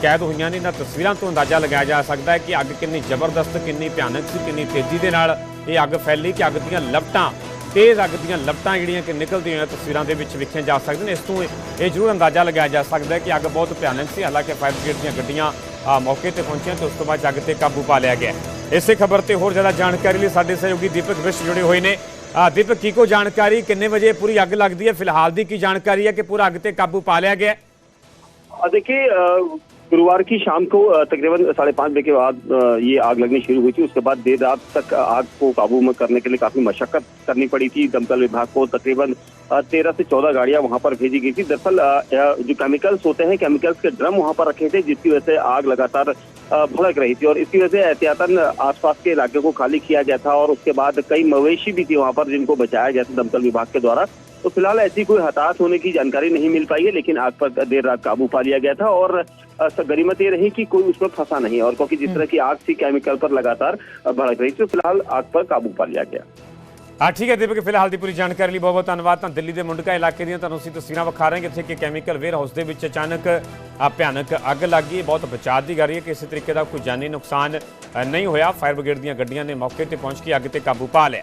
ਕੈਦ ਹੋਈਆਂ ਨੇ। ਇਹਨਾਂ ਤਸਵੀਰਾਂ ਤੋਂ ਅੰਦਾਜ਼ਾ ਲਗਾਇਆ ਜਾ ਸਕਦਾ ਹੈ ਕਿ ਅੱਗ ਕਿੰਨੀ ਜ਼ਬਰਦਸਤ, ਕਿੰਨੀ ਭਿਆਨਕ ਸੀ, ਕਿੰਨੀ ਤੇਜ਼ੀ ਦੇ ਨਾਲ ਇਹ ਅੱਗ ਫੈਲੀ ਕਿ ਅੱਗ ਦੀਆਂ ਲਪਟਾਂ ਤੇਜ਼ ਅੱਗ ਦੀਆਂ ਲਪਟਾਂ ਜਿਹੜੀਆਂ ਕਿ ਨਿਕਲਦੀਆਂ ਹੋਈਆਂ ਤਸਵੀਰਾਂ ਦੇ ਵਿੱਚ ਵੇਖੀਆਂ ਜਾ ਸਕਦੀਆਂ ਨੇ। ਇਸ ਤੋਂ ਇਹ ਜ਼ਰੂਰ ਅੰਦਾਜ਼ਾ ਲਗਾਇਆ ਜਾ ਸਕਦਾ ਹੈ ਕਿ ਅੱਗ ਬਹੁਤ ਭਿਆਨਕ ਸੀ, ਹਾਲਾਂਕਿ ਫਾਇਰ ਬ੍ਰਿਗੇਡ ਦੀਆਂ ਗੱਡੀਆਂ ਮੌਕੇ ਤੇ ਪਹੁੰਚੀਆਂ ਤੇ ਉਸ ਤੋਂ ਬਾਅਦ ਅੱਗ ਤੇ ਕਾਬੂ ਪਾ ਲਿਆ ਗਿਆ ਇਸੇ ਖਬਰ ਤੇ ਹੋਰ ਜ਼ਿਆਦਾ ਜਾਣਕਾਰੀ ਲਈ ਸਾਡੇ ਸਹਿਯੋਗੀ ਦੀਪਕ ਵਿਸ਼ ਜੁੜੇ ਹੋਏ ਨੇ। ਦੀਪਕ, ਕੀ ਕੋ ਜਾਣਕਾਰੀ? ਕਿੰਨੇ ਵਜੇ ਪੂਰੀ ਅੱਗ ਲੱਗਦੀ ਹੈ? ਫਿਲਹਾਲ ਦੀ ਕੀ ਜਾਣਕਾਰੀ ਹੈ ਕਿ ਪੂਰਾ ਅੱਗ ਤੇ ਕਾਬੂ ਪਾ ਲਿਆ ਗਿਆ ਹੈ? गुरुवार की शाम को तकरीबन साढ़े पाँच बजे के बाद ये आग लगनी शुरू हुई थी। उसके बाद देर रात तक आग को काबू में करने के लिए काफ़ी मशक्कत करनी पड़ी थी। दमकल विभाग को तकरीबन तेरह से चौदह गाड़ियाँ वहाँ पर भेजी गई थी। दरअसल जो केमिकल्स होते हैं, केमिकल्स के ड्रम वहाँ पर रखे थे, जिसकी वजह से आग लगातार भड़क रही थी। और इसकी वजह से एहतियातन आसपास के इलाके को खाली किया गया था और उसके बाद कई मवेशी भी थी वहाँ पर जिनको बचाया गया था दमकल विभाग के द्वारा। तो फ़िलहाल ऐसी कोई हताहत होने की जानकारी नहीं मिल पाई है, लेकिन आग पर देर रात काबू पा लिया गया था और गनीमत ये रही कि कोई उसमें फंसा नहीं और क्योंकि जिस तरह की आग थी केमिकल पर लगातार अ, भड़क रही थी तो फिलहाल आग पर काबू पा लिया गया ਹਾਂ ਠੀਕ ਹੈ ਦੀਪਕ ਫਿਲਹਾਲ ਦੀ ਪੂਰੀ ਜਾਣਕਾਰੀ ਲਈ ਬਹੁਤ ਬਹੁਤ ਧੰਨਵਾਦ ਤਾਂ ਦਿੱਲੀ ਦੇ ਮੁੰਡਕਾ ਇਲਾਕੇ ਦੀਆਂ ਤੁਹਾਨੂੰ ਅਸੀਂ ਤਸਵੀਰਾਂ ਵਿਖਾ ਰਹੇ ਹਾਂ ਜਿੱਥੇ ਕਿ ਕੈਮੀਕਲ ਵੇਅਰ ਹਾਊਸ ਦੇ ਵਿੱਚ ਅਚਾਨਕ ਆ ਭਿਆਨਕ ਅੱਗ ਲੱਗ ਗਈ ਬਹੁਤ ਬਚਾਅ ਦੀ ਗੱਲ ਹੈ ਕਿ ਕਿਸੇ ਤਰੀਕੇ ਦਾ ਕੋਈ ਜਾਨੀ ਨੁਕਸਾਨ ਅ, ਨਹੀਂ ਹੋਇਆ ਫਾਇਰ ਬ੍ਰਿਗੇਡ ਦੀਆਂ ਗੱਡੀਆਂ ਨੇ ਮੌਕੇ ਤੇ ਪਹੁੰਚ ਕੇ ਅੱਗ ਤੇ ਕਾਬੂ ਪਾ ਲਿਆ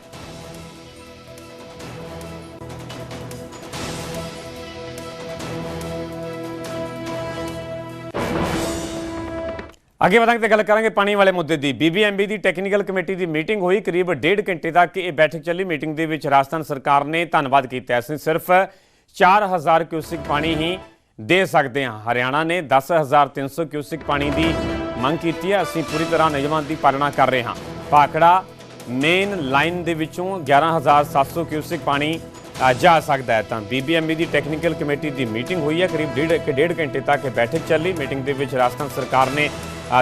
ਅੱਗੇ ਵਧਾਂਗੇ ਤੇ ਗੱਲ ਕਰਾਂਗੇ ਪਾਣੀ ਵਾਲੇ ਮੁੱਦੇ ਦੀ। ਬੀਬੀਐਮਬੀ ਦੀ ਟੈਕਨੀਕਲ ਕਮੇਟੀ ਦੀ ਮੀਟਿੰਗ ਹੋਈ ਕਰੀਬ ਡੇਢ ਘੰਟੇ ਤੱਕ। ਇਹ ਬੈਠਕ ਚੱਲੀ। ਮੀਟਿੰਗ ਦੇ ਵਿੱਚ ਰਾਜਸਥਾਨ ਸਰਕਾਰ ਨੇ ਧੰਨਵਾਦ ਕੀਤਾ। ਅਸੀਂ ਸਿਰਫ 4000 ਕਿਊਸਿਕ ਪਾਣੀ ਹੀ ਦੇ ਸਕਦੇ ਹਾਂ। ਹਰਿਆਣਾ ਨੇ 10300 ਕਿਊਸਿਕ ਪਾਣੀ ਦੀ ਮੰਗ ਕੀਤੀ ਹੈ। ਅਸੀਂ ਪੂਰੀ ਤਰ੍ਹਾਂ ਨਿਯਮਾਂ ਦੀ ਪਾਲਣਾ ਕਰ ਰਹੇ ਹਾਂ। ਭਾਖੜਾ ਮੇਨ ਲਾਈਨ ਦੇ ਵਿੱਚੋਂ 11700 ਕਿਊਸਿਕ ਪਾਣੀ ਜਾ ਸਕਦਾ ਹੈ। ਤਾਂ ਬੀਬੀਐਮਬੀ ਦੀ ਟੈਕਨੀਕਲ ਕਮੇਟੀ ਦੀ ਮੀਟਿੰਗ ਹੋਈ ਹੈ। ਕਰੀਬ ਡੇਢ ਇੱਕ ਡੇਢ ਘੰਟੇ ਤੱਕ ਇਹ ਬੈਠਕ ਚੱਲੀ। ਮੀਟਿੰਗ ਦੇ ਵਿੱਚ ਰਾਜਸਥਾਨ ਸਰਕਾਰ ਨੇ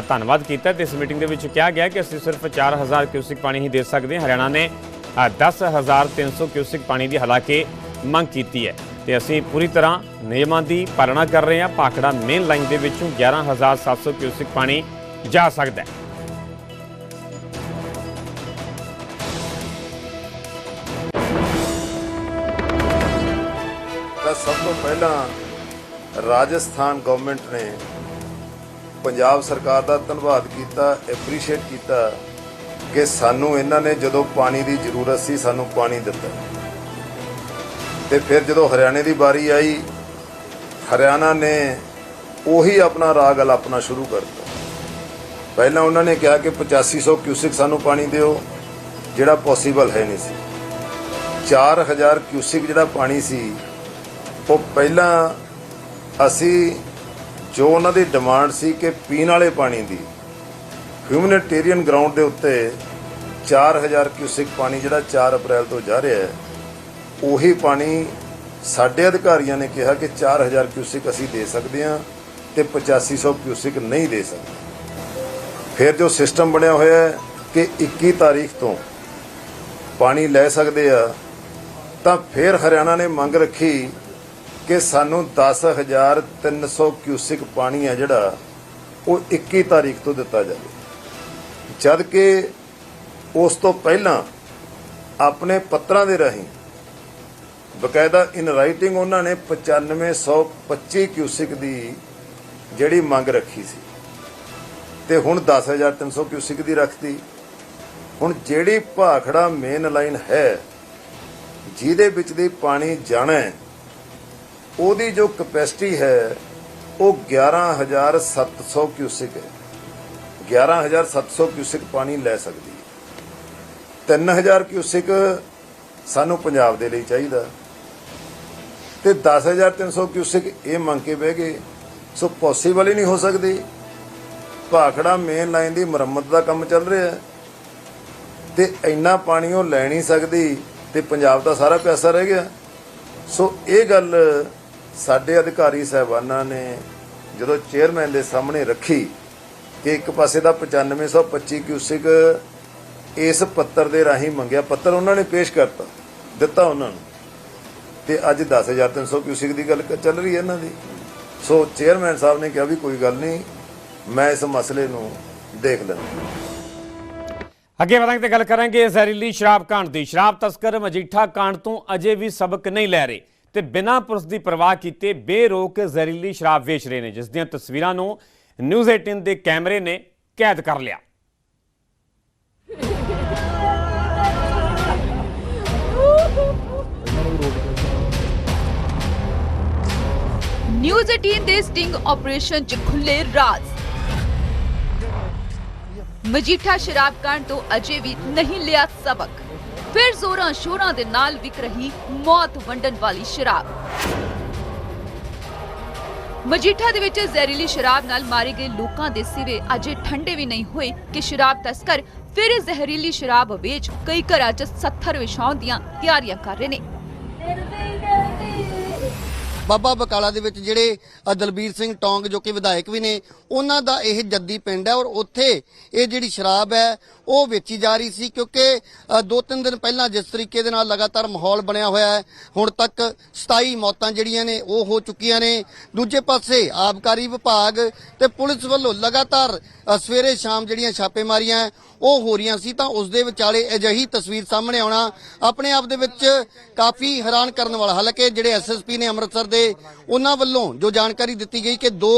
ਧੰਨਵਾਦ ਕੀਤਾ ਤੇ ਇਸ ਮੀਟਿੰਗ ਦੇ ਵਿੱਚ ਕਿਹਾ ਗਿਆ ਕਿ ਅਸੀਂ ਸਿਰਫ 4000 ਕਿਊਸਿਕ ਪਾਣੀ ਹੀ ਦੇ ਸਕਦੇ ਹਾਂ। ਹਰਿਆਣਾ ਨੇ ਅ, 10300 ਕਿਊਸਿਕ ਪਾਣੀ ਦੀ ਹਾਲਾਂਕਿ ਮੰਗ ਕੀਤੀ ਹੈ ਤੇ ਅਸੀਂ ਪੂਰੀ ਤਰ੍ਹਾਂ ਨਿਯਮਾਂ ਦੀ ਪਾਲਣਾ ਕਰ ਰਹੇ ਹਾਂ। ਭਾਖੜਾ ਮੇਨ ਲਾਈਨ ਦੇ ਵਿੱਚੋਂ 11700 ਕਿਊਸਿਕ ਪਾਣੀ ਜਾ ਸਕਦਾ ਹੈ। ਸਭ ਤੋਂ ਪਹਿਲਾਂ ਰਾਜਸਥਾਨ ਗਵਰਨਮੈਂਟ ਨੇ ਪੰਜਾਬ ਸਰਕਾਰ ਦਾ ਧੰਨਵਾਦ ਕੀਤਾ ਐਪਰੀਸ਼ੀਏਟ ਕੀਤਾ ਕਿ ਸਾਨੂੰ ਇਹਨਾਂ ਨੇ ਜਦੋਂ ਪਾਣੀ ਦੀ ਜ਼ਰੂਰਤ ਸੀ ਸਾਨੂੰ ਪਾਣੀ ਦਿੱਤਾ। ਤੇ ਫਿਰ ਜਦੋਂ ਹਰਿਆਣੇ ਦੀ ਵਾਰੀ ਆਈ, ਹਰਿਆਣਾ ਨੇ ਉਹੀ ਆਪਣਾ ਰਾਗ ਅਲਾਪਣਾ ਸ਼ੁਰੂ ਕਰ ਦਿੱਤਾ। ਪਹਿਲਾਂ ਉਹਨਾਂ ਨੇ ਕਿਹਾ ਕਿ 8500 ਕਿਊਸਿਕ ਸਾਨੂੰ ਪਾਣੀ ਦਿਓ, ਜਿਹੜਾ ਪੋਸੀਬਲ ਹੈ ਨਹੀਂ ਸੀ। 4000 ਕਿਊਸਿਕ ਜਿਹੜਾ ਪਾਣੀ ਸੀ, ਉਹ ਪਹਿਲਾਂ ਅਸੀਂ ਜੋ ਉਹਨਾਂ ਦੀ ਡਿਮਾਂਡ ਸੀ ਕਿ ਪੀਣ ਵਾਲੇ ਪਾਣੀ ਦੀ ਹਿਊਮਨਿਟੇਰੀਅਨ ਗਰਾਊਂਡ ਦੇ ਉੱਤੇ 4000 ਕਿਊਸਿਕ ਪਾਣੀ ਜਿਹੜਾ 4 ਅਪ੍ਰੈਲ ਤੋਂ ਜਾ ਰਿਹਾ ਹੈ, ਉਹੀ ਪਾਣੀ ਸਾਡੇ ਅਧਿਕਾਰੀਆਂ ਨੇ ਕਿਹਾ ਕਿ 4000 ਕਿਊਸਿਕ ਅਸੀਂ ਦੇ ਸਕਦੇ ਹਾਂ ਤੇ 8500 ਕਿਊਸਿਕ ਨਹੀਂ ਦੇ ਸਕਦੇ। ਫਿਰ ਜੋ ਸਿਸਟਮ ਬਣਿਆ ਹੋਇਆ ਹੈ ਕਿ 21 ਤਾਰੀਖ ਤੋਂ ਪਾਣੀ ਲੈ ਸਕਦੇ ਆ, ਤਾਂ ਫਿਰ ਹਰਿਆਣਾ ਨੇ ਮੰਗ ਰੱਖੀ ਕਿ ਸਾਨੂੰ 10300 ਕਿਊਸਿਕ ਪਾਣੀ ਹੈ ਜਿਹੜਾ, ਉਹ 21 ਤਾਰੀਖ ਤੋਂ ਦਿੱਤਾ ਜਾਵੇ। ਜਦ ਕਿ ਉਸ ਤੋਂ ਪਹਿਲਾਂ ਆਪਣੇ ਪੱਤਰਾਂ ਦੇ ਰਾਹੀਂ ਬਕਾਇਦਾ ਇਨ ਰਾਈਟਿੰਗ ਉਹਨਾਂ ਨੇ 9525 ਕਿਊਸਿਕ ਦੀ ਜਿਹੜੀ ਮੰਗ ਰੱਖੀ ਸੀ। ਤੇ ਹੁਣ 10300 ਕਿਊਸਿਕ ਦੀ ਰੱਖਤੀ। ਹੁਣ ਜਿਹੜੀ ਭਾਖੜਾ ਮੇਨ ਲਾਈਨ ਹੈ, ਜਿਹਦੇ ਵਿੱਚ ਦੀ ਪਾਣੀ ਜਾਣਾ ਹੈ ਉਹਦੀ ਜੋ ਕਪੈਸਿਟੀ ਹੈ, ਉਹ 11700 ਕਿਊਸਿਕ ਹੈ। 11700 ਕਿਊਸਿਕ ਪਾਣੀ ਲੈ ਸਕਦੀ ਹੈ। 3000 ਕਿਊਸਿਕ ਸਾਨੂੰ ਪੰਜਾਬ ਦੇ ਲਈ ਚਾਹੀਦਾ। ਤੇ 10300 ਕਿਊਸਿਕ ਇਹ ਮੰਗ ਕੇ ਬਹਿ ਗਏ। ਸੋ ਪੋਸੀਬਲ ਹੀ ਨਹੀਂ ਹੋ ਸਕਦੀ। ਭਾਖੜਾ ਮੇਨ ਲਾਈਨ ਦੀ ਮੁਰੰਮਤ ਦਾ ਕੰਮ ਚੱਲ ਰਿਹਾ ਹੈ। ਤੇ ਇੰਨਾ ਪਾਣੀ ਉਹ ਲੈ ਨਹੀਂ ਸਕਦੀ ਤੇ ਪੰਜਾਬ ਦਾ ਸਾਰਾ ਪੈਸਾ ਰਹਿ ਗਿਆ। ਸੋ ਇਹ ਗੱਲ ਸਾਡੇ ਅਧਿਕਾਰੀ ਸਹਿਬਾਨਾਂ ਨੇ ਜਦੋਂ ਚੇਅਰਮੈਨ ਦੇ ਸਾਹਮਣੇ ਰੱਖੀ ਕਿ ਇੱਕ ਪਾਸੇ ਦਾ 9525 ਕਿਊਸਿਕ ਇਸ ਪੱਤਰ ਦੇ ਰਾਹੀਂ ਮੰਗਿਆ, ਪੱਤਰ ਉਹਨਾਂ ਨੇ ਪੇਸ਼ ਕਰਤਾ, ਦਿੱਤਾ ਉਹਨਾਂ ਨੂੰ। ਤੇ ਅੱਜ 10300 ਕਿਊਸਿਕ ਦੀ ਗੱਲ ਚੱਲ ਰਹੀ ਹੈ ਇਹਨਾਂ ਦੀ। ਸੋ ਚੇਅਰਮੈਨ ਸਾਹਿਬ ਨੇ ਕਿਹਾ ਵੀ ਕੋਈ ਗੱਲ ਨਹੀਂ, ਮੈਂ ਇਸ ਮਸਲੇ ਨੂੰ ਦੇਖ ਲੈਂਦਾ। ਅੱਗੇ ਵਧਾਂਗੇ ਤੇ ਗੱਲ ਕਰਾਂਗੇ ਜ਼ਹਿਰੀਲੀ ਸ਼ਰਾਬ ਕਾਂਡ ਦੀ। ਸ਼ਰਾਬ ਤਸਕਰ ਮਜੀਠਾ ਕਾਂਡ ਤੋਂ ਅਜੇ ਵੀ ਸਬਕ ਨਹੀਂ ਲੈ ਰਹੇ। ਤੇ ਬਿਨਾਂ ਪੁਲਿਸ ਦੀ ਪਰਵਾਹ ਕੀਤੇ ਬੇਰੋਕ ਜ਼ਹਿਰੀਲੀ ਸ਼ਰਾਬ ਵੇਚ ਰਹੇ ਨੇ, ਜਿਸ ਦੀਆਂ ਤਸਵੀਰਾਂ ਨੂੰ ਨਿਊਜ਼ 18 ਦੇ ਕੈਮਰੇ ਨੇ ਕੈਦ ਕਰ ਲਿਆ। ਨਿਊਜ਼ 18 ਦੇ ਸਟਿੰਗ ਆਪਰੇਸ਼ਨ 'ਚ ਖੁੱਲੇ ਰਾਜ਼। ਮਜੀਠਾ ਸ਼ਰਾਬ ਕਾਂਡ ਤੋਂ ਅਜੇ ਵੀ ਨਹੀਂ ਲਿਆ ਸਬਕ। ਫਿਰ ਜ਼ੋਰਾਂ ਸ਼ੋਰਾਂ ਦੇ ਨਾਲ ਵਿਕ ਰਹੀ ਮੌਤ ਵੰਡਣ ਵਾਲੀ ਸ਼ਰਾਬ। ਮਜੀਠਾ ਦੇ ਵਿੱਚ ਜ਼ਹਿਰੀਲੀ ਸ਼ਰਾਬ ਨਾਲ ਮਾਰੇ ਗਏ ਲੋਕਾਂ ਦੇ ਸਿਵੇ ਅਜੇ ਠੰਡੇ ਵੀ ਨਹੀਂ ਹੋਏ ਕਿ ਸ਼ਰਾਬ ਤਸਕਰ ਫਿਰ ਜ਼ਹਿਰੀਲੀ ਸ਼ਰਾਬ ਵੇਚ ਕਈ ਘਰਾਂ 'ਚ 70 ਵਿਛਾਉਣ ਦੀਆਂ ਤਿਆਰੀਆਂ ਕਰ ਰਹੇ ਨੇ। ਬਾਬਾ ਬਕਾਲਾ ਦੇ ਵਿੱਚ ਜਿਹੜੇ ਦਲਬੀਰ ਸਿੰਘ ਟੌਂਗ ਜੋ ਕਿ ਵਿਧਾਇਕ ਵੀ ਨੇ, ਉਹਨਾਂ ਦਾ ਇਹ ਜੱਦੀ ਪਿੰਡ ਹੈ ਔਰ ਉੱਥੇ ਇਹ ਜਿਹੜੀ ਸ਼ਰਾਬ ਹੈ, ਉਹ ਵੇਚੀ ਜਾ ਰਹੀ ਸੀ ਕਿਉਂਕਿ ਦੋ ਤਿੰਨ ਦਿਨ ਪਹਿਲਾਂ ਜਿਸ ਤਰੀਕੇ ਦੇ ਨਾਲ ਲਗਾਤਾਰ ਮਾਹੌਲ ਬਣਿਆ ਹੋਇਆ ਹੈ, ਹੁਣ ਤੱਕ 27 ਮੌਤਾਂ ਜਿਹੜੀਆਂ ਨੇ, ਉਹ ਹੋ ਚੁੱਕੀਆਂ ਨੇ। ਦੂਜੇ ਪਾਸੇ ਆਬਕਾਰੀ ਵਿਭਾਗ ਤੇ ਪੁਲਿਸ ਵੱਲੋਂ ਲਗਾਤਾਰ ਸਵੇਰੇ ਸ਼ਾਮ ਜਿਹੜੀਆਂ ਛਾਪੇਮਾਰੀਆਂ ਉਹ ਹੋ ਰਹੀਆਂ ਸੀ ਤਾਂ ਉਸ ਦੇ ਵਿਚਾਲੇ ਅਜਿਹੀ ਤਸਵੀਰ ਸਾਹਮਣੇ ਆਉਣਾ ਆਪਣੇ ਆਪ ਦੇ ਵਿੱਚ ਕਾਫੀ ਹੈਰਾਨ ਕਰਨ ਵਾਲਾ ਹਾਲਾਂਕਿ ਜਿਹੜੇ ਐਸਐਸਪੀ ਨੇ ਅੰਮ੍ਰਿਤਸਰ ਦੇ ਉਹਨਾਂ ਵੱਲੋਂ ਜੋ ਜਾਣਕਾਰੀ ਦਿੱਤੀ ਗਈ ਕਿ ਦੋ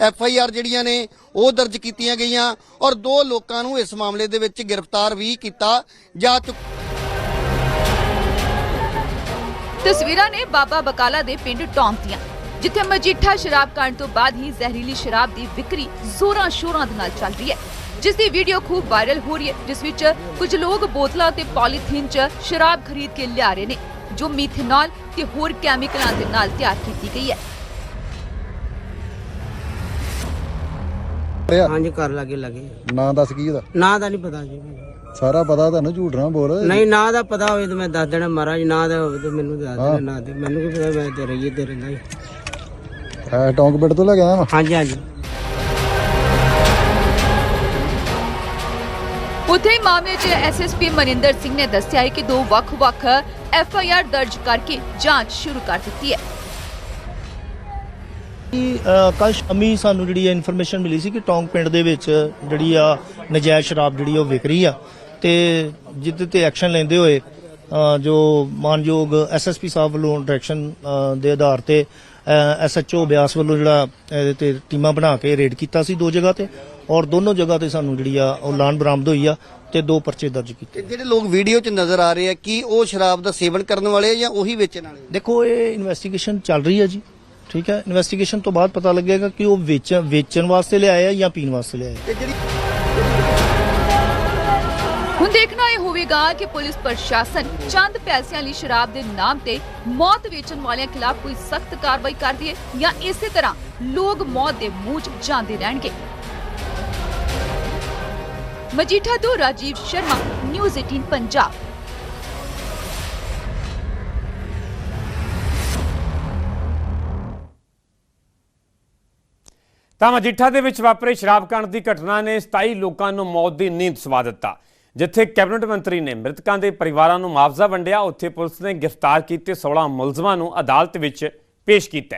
ਐਫਆਈਆਰ ਜਿਹੜੀਆਂ ਨੇ, ਉਹ ਦਰਜ ਕੀਤੀਆਂ ਗਈਆਂ ਔਰ ਦੋ ਲੋਕਾਂ ਨੂੰ ਇਸ ਮਾਮਲੇ ਦੇ ਵਿੱਚ ਗ੍ਰਿਫਤਾਰ ਵੀ ਕੀਤਾ ਜਾ ਚੁੱਕਾ ਤਸਵੀਰਾਂ ਨੇ ਬਾਬਾ ਬਕਾਲਾ ਦੇ ਪਿੰਡ ਟੌਂਕ ਦੀਆਂ, ਜਿੱਥੇ ਮਜੀਠਾ ਸ਼ਰਾਬ ਕਾਂਡ ਤੋਂ ਬਾਅਦ ਹੀ ਜ਼ਹਿਰੀਲੀ ਸ਼ਰਾਬ ਦੀ ਵਿਕਰੀ ਜ਼ੋਰਾਂ ਸ਼ੋਰਾਂ ਦੇ ਨਾਲ ਚੱਲ ਰਹੀ ਹੈ। ਜਿਸ ਦੀ ਵੀਡੀਓ ਖੂਬ ਵਾਇਰਲ ਹੋ ਰਹੀ ਹੈ, ਜਿਸ ਵਿੱਚ ਕੁਝ ਲੋਕ ਬੋਤਲਾਂ ਤੇ ਪੋਲੀਥੀਨ 'ਚ ਸ਼ਰਾਬ ਖਰੀਦ ਕੇ ਲਿਆ ਰਹੇ ਨੇ। ਜੋ ਮੀਥੇਨॉल ਤੇ ਹੋਰ ਕੈਮੀਕਲਾਂ ਦੇ ਨਾਲ ਤਿਆਰ ਕੀਤੀ ਗਈ ਹੈ। ਹਾਂਜੀ ਘਰ ਲਾਗੇ ਲੱਗੇ। ਨਾਂ ਦੱਸ ਕੀ ਉਹਦਾ? ਨਾਂ ਦਾ ਨਹੀਂ ਪਤਾ ਜੀ। ਸਾਰਾ ਪਤਾ ਤੁਹਾਨੂੰ ਝੂਠ ਨਾ ਬੋਲ। ਨਹੀਂ ਨਾਂ ਦਾ ਪਤਾ ਹੋਵੇ ਤਾਂ ਮੈਂ ਦੱਸ ਦੇਣਾ ਮਹਾਰਾਜ ਨਾਂ ਦਾ ਹੋਵੇ ਤਾਂ ਮੈਨੂੰ ਦੱਸ ਦੇਣਾ ਨਾਂ ਤੇ ਮੈਨੂੰ ਕੀ ਮੈਂ ਤੇ ਰਹੀਏ ਤੇ ਰਹਿੰਦਾ ਹੈ। ਟੌਂਕ ਬਿੱਟ ਤੋਂ ਲੈ ਕੇ ਹਾਂਜੀ ਹਾਂਜੀ। ਉੱਥੇ ਮਾਮਲੇ 'ਚ ਐਸਐਸਪੀ ਮਨਿੰਦਰ ਸਿੰਘ ਨੇ ਦੱਸਿਆ ਹੈ ਕਿ ਦੋ ਵੱਖ-ਵੱਖ ਐਫਆਈਆਰ ਦਰਜ ਕਰਕੇ ਜਾਂਚ ਸ਼ੁਰੂ ਕਰ ਦਿੱਤੀ ਹੈ। ਕੱਲ ਸ਼ਾਮੀ ਸਾਨੂੰ ਜਿਹੜੀ ਇਨਫੋਰਮੇਸ਼ਨ ਮਿਲੀ ਸੀ ਕਿ ਟੌਂਗ ਪਿੰਡ ਦੇ ਵਿੱਚ ਜਿਹੜੀ ਆ ਨਜਾਇਜ਼ ਸ਼ਰਾਬ ਜਿਹੜੀ ਉਹ ਵਿਕ ਰਹੀ ਆ ਤੇ ਜਿੱਦ ਤੇ ਐਕਸ਼ਨ ਲੈਂਦੇ ਹੋਏ ਜੋ ਮਾਨਯੋਗ ਐਸਐਸਪੀ ਸਾਹਿਬ ਵੱਲੋਂ ਡਾਇਰੈਕਸ਼ਨ ਦੇ ਆਧਾਰ ਤੇ ਐਸਐਚਓ ਬਿਆਸ ਵੱਲੋਂ ਜਿਹੜਾ ਇਹਦੇ ਤੇ ਟੀਮਾਂ ਬਣਾ ਕੇ ਰੇਡ ਕੀਤਾ ਸੀ ਦੋ ਜਗ੍ਹਾ ਤੇ ਔਰ ਦੋਨੋਂ ਜਗ੍ਹਾ ਤੇ ਸਾਨੂੰ ਜਿਹੜੀ ਆ ਉਹ ਲਾਨ ਬਰਾਮਦ ਹੋਈ ਆ ਤੇ ਦੋ ਪਰਚੇ ਦਰਜ ਕੀਤੇ ਜਿਹੜੇ ਲੋਕ ਵੀਡੀਓ 'ਚ ਨਜ਼ਰ ਆ ਰਹੇ ਆ ਕੀ ਉਹ ਸ਼ਰਾਬ ਦਾ ਸੇਵਨ ਕਰਨ ਵਾਲੇ ਆ ਜਾਂ ਉਹੀ ਵੇਚਣ ਵਾਲੇ ਦੇਖੋ ਇਹ ਇਨਵੈਸਟੀਗੇਸ਼ਨ ਚੱਲ ਰਹੀ ਹੈ ਜੀ ਠੀਕ ਹੈ? ਇਨਵੈਸਟੀਗੇਸ਼ਨ ਤੋਂ ਬਾਅਦ ਪਤਾ ਲੱਗੇਗਾ ਕਿ ਉਹ ਵੇਚ ਵੇਚਣ ਵਾਸਤੇ ਲਿਆਏ ਆ ਜਾਂ ਪੀਣ ਵਾਸਤੇ ਲਿਆਏ ਆ। ਤੇ ਜਿਹੜੀ ਹੁਣ ਦੇਖਣਾ ਇਹ ਹੋਵੇਗਾ ਕਿ ਪੁਲਿਸ ਪ੍ਰਸ਼ਾਸਨ ਚੰਦ ਪੈਸਿਆਂ ਲਈ ਸ਼ਰਾਬ ਦੇ ਨਾਮ ਤੇ ਮੌਤ ਵੇਚਣ ਵਾਲਿਆਂ ਖਿਲਾਫ ਕੋਈ ਸਖਤ ਕਾਰਵਾਈ ਕਰਦੀ ਹੈ ਜਾਂ ਇਸੇ ਤਰ੍ਹਾਂ ਲੋਕ ਮੌਤ ਦੇ ਮੂੰਹ 'ਚ ਜਾਂਦੇ ਰਹਿਣਗੇ। ਮਜੀਠਾ ਤੋਂ ਰਾਜੀਵ ਸ਼ਰਮਾ ਨਿਊਜ਼ 18 ਪੰਜਾਬ। ਤਾਂ ਮਜੀਠਾ ਦੇ ਵਿੱਚ ਵਾਪਰੇ ਸ਼ਰਾਬ ਕਾਂਡ ਦੀ ਘਟਨਾ ਨੇ 27 ਲੋਕਾਂ ਨੂੰ ਮੌਤ ਦੀ ਨੀਂਦ ਸਵਾ ਦਿੱਤਾ। ਜਿੱਥੇ ਕੈਬਨਿਟ ਮੰਤਰੀ ਨੇ ਮ੍ਰਿਤਕਾਂ ਦੇ ਪਰਿਵਾਰਾਂ ਨੂੰ ਮੁਆਵਜ਼ਾ ਵੰਡਿਆ, ਉੱਥੇ ਪੁਲਿਸ ਨੇ ਗ੍ਰਿਫਤਾਰ ਕੀਤੇ 16 ਮੁਲਜ਼ਮਾਂ ਨੂੰ ਅਦਾਲਤ ਵਿੱਚ ਪੇਸ਼ ਕੀਤਾ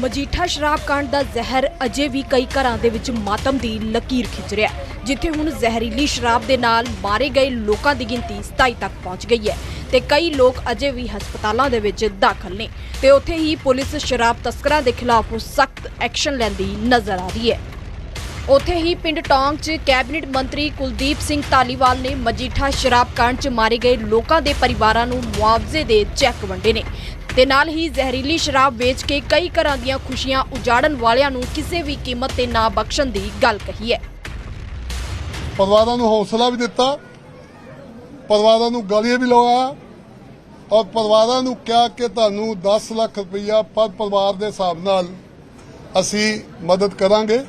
ਮਜੀਠਾ ਸ਼ਰਾਬ ਕਾਂਡ ਦਾ ਜ਼ਹਿਰ ਅਜੇ ਵੀ ਕਈ ਘਰਾਂ ਦੇ ਵਿੱਚ ਮਾਤਮ ਦੀ ਲਕੀਰ ਖਿੱਚ ਰਿਹਾ ਜਿੱਥੇ ਹੁਣ ਜ਼ਹਿਰੀਲੀ ਸ਼ਰਾਬ ਦੇ ਨਾਲ ਮਾਰੇ ਗਏ ਲੋਕਾਂ ਦੀ ਗਿਣਤੀ 27 ਤੱਕ ਪਹੁੰਚ ਗਈ ਹੈ ਤੇ ਕਈ ਲੋਕ ਅਜੇ ਵੀ ਹਸਪਤਾਲਾਂ ਦੇ ਵਿੱਚ ਦਾਖਲ ਨੇ ਤੇ ਉੱਥੇ ਹੀ ਪੁਲਿਸ ਸ਼ਰਾਬ ਤਸਕਰਾਂ ਦੇ ਖਿਲਾਫ ਸਖਤ ਐਕਸ਼ਨ ਲੈਂਦੀ ਨਜ਼ਰ ਆ ਰਹੀ ਹੈ। ਉੱਥੇ ਹੀ ਪਿੰਡ ਟੌਂਗ 'ਚ ਕੈਬਨਿਟ ਮੰਤਰੀ ਕੁਲਦੀਪ ਸਿੰਘ ਧਾਲੀਵਾਲ ਨੇ ਮਜੀਠਾ ਸ਼ਰਾਬ ਕਾਂਡ 'ਚ ਮਾਰੇ ਗਏ ਲੋਕਾਂ ਦੇ ਪਰਿਵਾਰਾਂ ਨੂੰ ਮੁਆਵਜ਼ੇ ਦੇ ਚੈੱਕ ਵੰਡੇ ਨੇ। ਤੇ ਨਾਲ ਹੀ ਜ਼ਹਿਰੀਲੀ ਸ਼ਰਾਬ ਵੇਚ ਕੇ ਕਈ ਘਰਾਂ ਦੀਆਂ ਖੁਸ਼ੀਆਂ ਉਜਾੜਨ ਵਾਲਿਆਂ ਨੂੰ ਕਿਸੇ ਵੀ ਕੀਮਤ ਤੇ ਨਾ ਬਖਸ਼ਣ ਦੀ ਗੱਲ ਕਹੀ ਹੈ। ਪਰਿਵਾਰਾਂ ਨੂੰ ਹੌਸਲਾ ਵੀ ਦਿੱਤਾ, ਪਰਿਵਾਰਾਂ ਨੂੰ ਗਾਲੀਆਂ ਵੀ ਲਗਾਇਆ ਔਰ ਪਰਿਵਾਰਾਂ ਨੂੰ ਕਿਹਾ ਕਿ ਤੁਹਾਨੂੰ 10 ਲੱਖ ਰੁਪਈਆ ਪਰ ਪਰਿਵਾਰ ਦੇ ਹਿਸਾਬ ਨਾਲ ਅਸੀਂ ਮਦਦ ਕਰਾਂਗੇ।